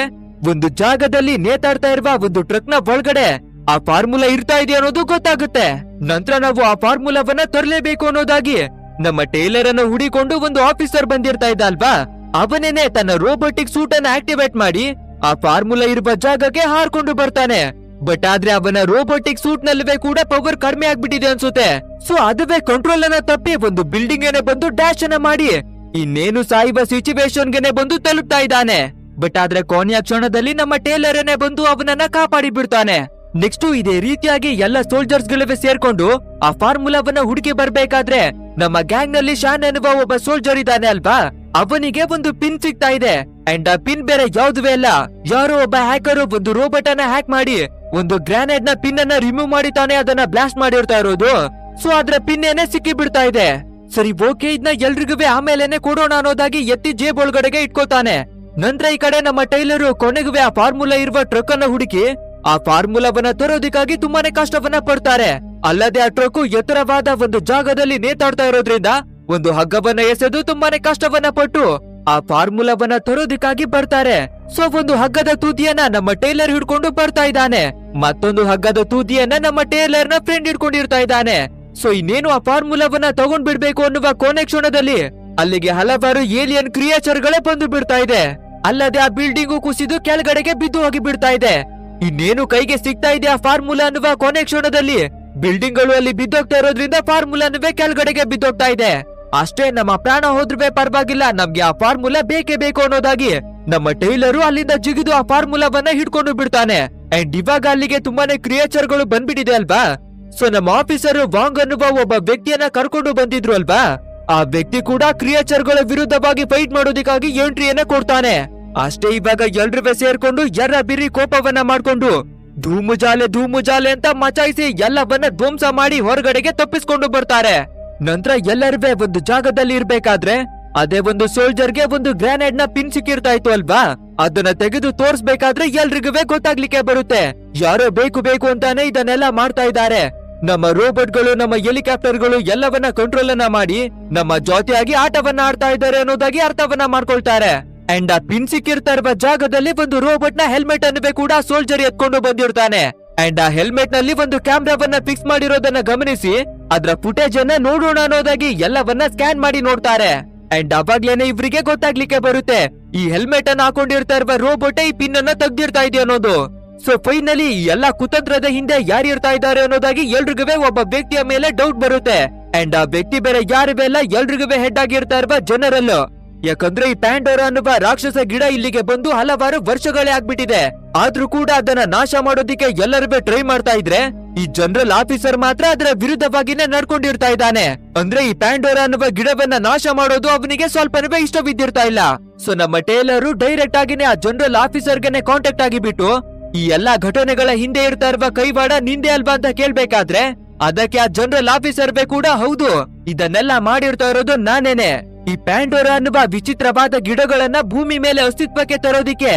A: ಒಂದು ಜಾಗದಲ್ಲಿ ನೇತಾಡ್ತಾ ಇರುವ ಒಂದು ಟ್ರಕ್ನ ಒಳಗಡೆ ಆ ಫಾರ್ಮುಲಾ ಇರ್ತಾ ಇದೆ ಅನ್ನೋದು ಗೊತ್ತಾಗುತ್ತೆ. ನಂತರ ನಾವು ಆ ಫಾರ್ಮುಲಾವನ್ನ ತರಲೇಬೇಕು ಅನ್ನೋದಾಗಿ ನಮ್ಮ ಟೇಲರ್ ಅನ್ನು ಹುಡಿಕೊಂಡು ಒಂದು ಆಫೀಸರ್ ಬಂದಿರ್ತಾ ಇದ್ದ ಅಲ್ವಾ? ಅವನೇನೆ ತನ್ನ ರೋಬೋಟಿಕ್ ಸೂಟ್ ಅನ್ನ ಆಕ್ಟಿವೇಟ್ ಮಾಡಿ ಆ ಫಾರ್ಮುಲಾ ಇರುವ ಜಾಗಕ್ಕೆ ಹಾರ್ಕೊಂಡು ಬರ್ತಾನೆ. ಬಟ್ ಆದ್ರೆ ಅವನ ರೋಬೋಟಿಕ್ ಸೂಟ್ ನಲ್ಲವೇ ಕೂಡ ಪವರ್ ಕಡಿಮೆ ಆಗ್ಬಿಟ್ಟಿದೆ ಅನ್ಸುತ್ತೆ. ಸೊ ಅದುವೇ ಕಂಟ್ರೋಲ್ ಅನ್ನ ತಪ್ಪಿ ಒಂದು ಬಿಲ್ಡಿಂಗ್ ಏನೇ ಬಂದು ಡ್ಯಾಶ್ ಅನ್ನ ಮಾಡಿ, ಇನ್ನೇನು ಸಾಯುವ ಸಿಚುವೇಶನ್ ಗೆನೆ ಬಂದು ತಲುಪ್ತಾ ಇದ್ದಾನೆ. ಬಟ್ ಆದ್ರೆ ಕೊನೆಯ ಕ್ಷಣದಲ್ಲಿ ನಮ್ಮ ಟೇಲರ್ ಏನೇ ಬಂದು ಅವನನ್ನ ಕಾಪಾಡಿ ಬಿಡ್ತಾನೆ. ನೆಕ್ಸ್ಟ್ ಇದೇ ರೀತಿಯಾಗಿ ಎಲ್ಲ ಸೋಲ್ಜರ್ಸ್ ಗಳಿವೆ ಸೇರ್ಕೊಂಡು, ಆ ಫಾರ್ಮುಲಾವನ್ನ ಹುಡುಕಿ ಬರ್ಬೇಕಾದ್ರೆ ನಮ್ಮ ಗ್ಯಾಂಗ್ನಲ್ಲಿ ಶಾನ್ ಎನ್ನುವ ಒಬ್ಬ ಸೋಲ್ಜರ್ ಇದ್ದಾನೆ ಅಲ್ವಾ? ಅವನಿಗೆ ಒಂದು ಪಿನ್ ಸಿಗ್ತಾ ಇದೆ. ಅಂಡ್ ಆ ಪಿನ್ ಬೇರೆ ಯಾವ್ದುವೇ ಅಲ್ಲ, ಯಾರೋ ಒಬ್ಬ ಹ್ಯಾಕರ್ ಒಂದು ರೋಬೋಟ್ ಅನ್ನ ಹ್ಯಾಕ್ ಮಾಡಿ ಒಂದು ಗ್ರಾನೇಡ್ನ ಪಿನ್ ಅನ್ನ ರಿಮೂವ್ ಮಾಡಿ ತಾನೇ ಅದನ್ನ ಬ್ಲಾಸ್ಟ್ ಮಾಡಿರ್ತಾ ಇರೋದು. ಸೊ ಅದ್ರ ಪಿನ್ ಏನೇ ಸಿಕ್ಕಿ ಬಿಡ್ತಾ ಇದೆ. ಸರಿ, ಓಕೆ ಇದನ್ನ ಎಲ್ರಿಗೂ ಆಮೇಲೆನೆ ಕೊಡೋಣ ಅನ್ನೋದಾಗಿ ಎತ್ತಿ ಜೇಬ್ ಒಳಗಡೆಗೆ ಇಟ್ಕೋತಾನೆ. ನಂತರ ಈ ಕಡೆ ನಮ್ಮ ಟೈಲರು ಕೊನೆಗೂ ಆ ಫಾರ್ಮುಲಾ ಇರುವ ಟ್ರಕ್ ಅನ್ನ ಹುಡುಕಿ, ಆ ಫಾರ್ಮುಲಾವನ್ನ ತರೋದಿಕ್ಕಾಗಿ ತುಂಬಾನೇ ಕಷ್ಟವನ್ನ ಪಡ್ತಾರೆ. ಅಲ್ಲದೆ ಆ ಟ್ರಕ್ ಎತ್ತರವಾದ ಒಂದು ಜಾಗದಲ್ಲಿ ನೇತಾಡ್ತಾ ಇರೋದ್ರಿಂದ ಒಂದು ಹಗ್ಗವನ್ನ ಎಸೆದು ತುಂಬಾನೇ ಕಷ್ಟವನ್ನ ಪಟ್ಟು ಆ ಫಾರ್ಮುಲಾವನ್ನ ತರೋದಿಕ್ಕಾಗಿ ಬರ್ತಾರೆ. ಸೊ ಒಂದು ಹಗ್ಗದ ತೂತಿಯನ್ನ ನಮ್ಮ ಟೇಲರ್ ಹಿಡ್ಕೊಂಡು ಬರ್ತಾ ಇದ್ದಾನೆ. ಮತ್ತೊಂದು ಹಗ್ಗದ ತೂತಿಯನ್ನ ನಮ್ಮ ಟೇಲರ್ನ ಫ್ರೆಂಡ್ ಹಿಡ್ಕೊಂಡಿರ್ತಾ ಇದ್ದಾನೆ. ಸೊ ಇನ್ನೇನು ಆ ಫಾರ್ಮುಲಾವನ್ನ ತಗೊಂಡ್ ಬಿಡ್ಬೇಕು ಅನ್ನುವ ಕೊನೆ ಕ್ಷಣದಲ್ಲಿ ಅಲ್ಲಿಗೆ ಹಲವಾರು ಏಲಿಯನ್ ಕ್ರಿಯೇಚರ್ಗಳೇ ಬಂದು ಬಿಡ್ತಾ ಇದೆ. ಅಲ್ಲದೆ ಆ ಬಿಲ್ಡಿಂಗು ಕುಸಿದು ಕೆಳಗಡೆಗೆ ಬಿದ್ದು ಹೋಗಿ ಬಿಡ್ತಾ ಇದೆ. ಇನ್ನೇನು ಕೈಗೆ ಸಿಗ್ತಾ ಇದೆ ಆ ಫಾರ್ಮುಲಾ ಅನ್ನುವ ಕೊನೆ ಕ್ಷಣದಲ್ಲಿ? ಬಿಲ್ಡಿಂಗ್ಗಳು ಅಲ್ಲಿ ಬಿದ್ದೋಗ್ತಾ ಇರೋದ್ರಿಂದ ಫಾರ್ಮುಲಾನುವೆ ಕೆಳಗಡೆಗೆ ಬಿದ್ದೋಗ್ತಾ ಇದೆ. ಅಷ್ಟೇ ನಮ್ಮ ಪ್ರಾಣ ಹೋದ್ರೆ ಪರವಾಗಿಲ್ಲ, ನಮ್ಗೆ ಆ ಫಾರ್ಮುಲಾ ಬೇಕೇ ಬೇಕು ಅನ್ನೋದಾಗಿ. ನಮ್ಮ ಟೈಲರು ಅಲ್ಲಿಂದ ಜಿಗಿದು ಆ ಫಾರ್ಮುಲಾವನ್ನ ಹಿಡ್ಕೊಂಡು ಬಿಡ್ತಾನೆ. ಅಂಡ್ ಇವಾಗ ಅಲ್ಲಿಗೆ ತುಂಬಾನೇ ಕ್ರಿಯೇಚರ್ಗಳು ಬಂದ್ಬಿಟ್ಟಿದೆ ಅಲ್ವಾ? ಸೊ ನಮ್ಮ ಆಫೀಸರ್ ವಾಂಗ್ ಅನ್ನುವ ಒಬ್ಬ ವ್ಯಕ್ತಿಯನ್ನ ಕರ್ಕೊಂಡು ಬಂದಿದ್ರು ಅಲ್ವಾ? ಆ ವ್ಯಕ್ತಿ ಕೂಡ ಕ್ರಿಯೇಚರ್ಗಳ ವಿರುದ್ಧವಾಗಿ ಫೈಟ್ ಮಾಡೋದಿಕ್ಕಾಗಿ ಎಂಟ್ರಿಯನ್ನ ಕೊಡ್ತಾನೆ. ಅಷ್ಟೇ ಇವಾಗ ಎಲ್ರೂ ಸೇರ್ಕೊಂಡು ಎರ್ರ ಬಿರಿ ಕೋಪವನ್ನ ಮಾಡ್ಕೊಂಡು ಧೂಮುಜಾಲೆ ಧೂಮುಜಾಲೆ ಅಂತ ಮಚಾಯಿಸಿ ಎಲ್ಲವನ್ನ ಧ್ವಂಸ ಮಾಡಿ ಹೊರಗಡೆಗೆ ತಪ್ಪಿಸ್ಕೊಂಡು ಬರ್ತಾರೆ. ನಂತರ ಎಲ್ಲರೂ ಒಂದು ಜಾಗದಲ್ಲಿ ಇರ್ಬೇಕಾದ್ರೆ ಅದೇ ಒಂದು ಸೋಲ್ಜರ್ಗೆ ಒಂದು ಗ್ರಾನೇಡ್ನ ಪಿನ್ ಸಿಕ್ಕಿರ್ತಾ ಇತ್ತು ಅಲ್ವಾ? ಅದನ್ನ ತೆಗೆದು ತೋರ್ಸ್ಬೇಕಾದ್ರೆ ಎಲ್ರಿಗೂ ಗೊತ್ತಾಗ್ಲಿಕ್ಕೆ ಬರುತ್ತೆ. ಯಾರೋ ಬೇಕು ಬೇಕು ಅಂತಾನೆ ಇದನ್ನೆಲ್ಲ ಮಾಡ್ತಾ ಇದ್ದಾರೆ. ನಮ್ಮ ರೋಬೋಟ್ಗಳು ನಮ್ಮ ಹೆಲಿಕಾಪ್ಟರ್ಗಳು ಎಲ್ಲವನ್ನ ಕಂಟ್ರೋಲ್ ಅನ್ನ ಮಾಡಿ ನಮ್ಮ ಜೊತೆಯಾಗಿ ಆಟವನ್ನ ಆಡ್ತಾ ಇದ್ದಾರೆ ಅನ್ನೋದಾಗಿ ಅರ್ಥವನ್ನ ಮಾಡ್ಕೊಳ್ತಾರೆ. ಅಂಡ್ ಆ ಪಿನ್ ಸಿಕ್ಕಿರ್ತಾ ಇರುವ ಜಾಗದಲ್ಲಿ ಒಂದು ರೋಬೋಟ್ನ ಹೆಲ್ಮೆಟ್ ಅನ್ನು ಕೂಡ ಸೋಲ್ಜರ್ ಎತ್ಕೊಂಡು ಬಂದಿರ್ತಾನೆ. ಅಂಡ್ ಆ ಹೆಲ್ಮೆಟ್ನಲ್ಲಿ ಒಂದು ಕ್ಯಾಮ್ರಾವನ್ನ ಫಿಕ್ಸ್ ಮಾಡಿರೋದನ್ನ ಗಮನಿಸಿ. ಅದರ ಫುಟೇಜ್ ಅನ್ನ ನೋಡೋಣ ಅನ್ನೋದಾಗಿ ಎಲ್ಲವನ್ನ ಸ್ಕ್ಯಾನ್ ಮಾಡಿ ನೋಡ್ತಾರೆ. ಅಂಡ್ ಅವಾಗ್ಲೇನೆ ಇವರಿಗೆ ಗೊತ್ತಾಗ್ಲಿಕ್ಕೆ ಬರುತ್ತೆ. ಈ ಹೆಲ್ಮೆಟ್ ಅನ್ನ ಹಾಕೊಂಡಿರ್ತಾ ಇರುವ ರೋಬೋಟ್ ಈ ಪಿನ್ ಅನ್ನ ತೆಗ್ದಿರ್ತಾ ಇದೆ ಅನ್ನೋದು. ಸೊ ಫೈನಲಿ ಎಲ್ಲಾ ಕುತಂತ್ರದ ಹಿಂದೆ ಯಾರು ಇರ್ತಾ ಇದ್ದಾರೆ ಅನ್ನೋದಾಗಿ ಎಲ್ರಿಗೂ ಒಬ್ಬ ವ್ಯಕ್ತಿಯ ಮೇಲೆ ಡೌಟ್ ಬರುತ್ತೆ. ಅಂಡ್ ಆ ವ್ಯಕ್ತಿ ಬೇರೆ ಯಾರು ಬೇಲ್ಲ ಎಲ್ರಿಗೂ ಹೆಡ್ ಆಗಿರ್ತಾ ಇರುವ ಜನರಲ್ ಯಾಕಂದ್ರೆ ಈ ಪ್ಯಾಂಡೋರ ಅನ್ನುವ ರಾಕ್ಷಸ ಗಿಡ ಇಲ್ಲಿಗೆ ಬಂದು ಹಲವಾರು ವರ್ಷಗಳೇ ಆಗ್ಬಿಟ್ಟಿದೆ. ಆದ್ರೂ ಕೂಡ ಅದನ್ನ ನಾಶ ಮಾಡೋದಿಕ್ಕೆ ಎಲ್ಲರೂ ಟ್ರೈ ಮಾಡ್ತಾ ಇದ್ರೆ, ಈ ಜನರಲ್ ಆಫೀಸರ್ ಮಾತ್ರ ಅದರ ವಿರುದ್ಧವಾಗಿನೇ ನಡ್ಕೊಂಡಿರ್ತಾ ಇದ್ದಾನೆ. ಅಂದ್ರೆ ಈ ಪ್ಯಾಂಡೋರಾ ಅನ್ನುವ ಗಿಡವನ್ನ ನಾಶ ಮಾಡೋದು ಅವನಿಗೆ ಸ್ವಲ್ಪನೂ ಇಷ್ಟವಿದ್ದಿರ್ತಾ ಇಲ್ಲ. ಸೊ ನಮ್ಮ ಟೇಲರು ಡೈರೆಕ್ಟ್ ಆಗಿನೇ ಆ ಜನರಲ್ ಆಫೀಸರ್ಗೆನೆ ಕಾಂಟ್ಯಾಕ್ಟ್ ಆಗಿಬಿಟ್ಟು, ಈ ಎಲ್ಲಾ ಘಟನೆಗಳ ಹಿಂದೆ ಇರ್ತಾ ಇರುವ ಕೈವಾಡ ನಿಂದೆ ಅಲ್ವಾ ಅಂತ ಕೇಳ್ಬೇಕಾದ್ರೆ, ಅದಕ್ಕೆ ಆ ಜನರಲ್ ಆಫೀಸರ್ ಕೂಡ ಹೌದು. ಇದನ್ನೆಲ್ಲ ಮಾಡಿರ್ತಾ ಇರೋದು ನಾನೇನೆ. ಈ ಪ್ಯಾಂಡೋರ ಅನ್ನುವ ವಿಚಿತ್ರವಾದ ಗಿಡಗಳನ್ನ ಭೂಮಿ ಮೇಲೆ ಅಸ್ತಿತ್ವಕ್ಕೆ ತರೋದಿಕ್ಕೆ.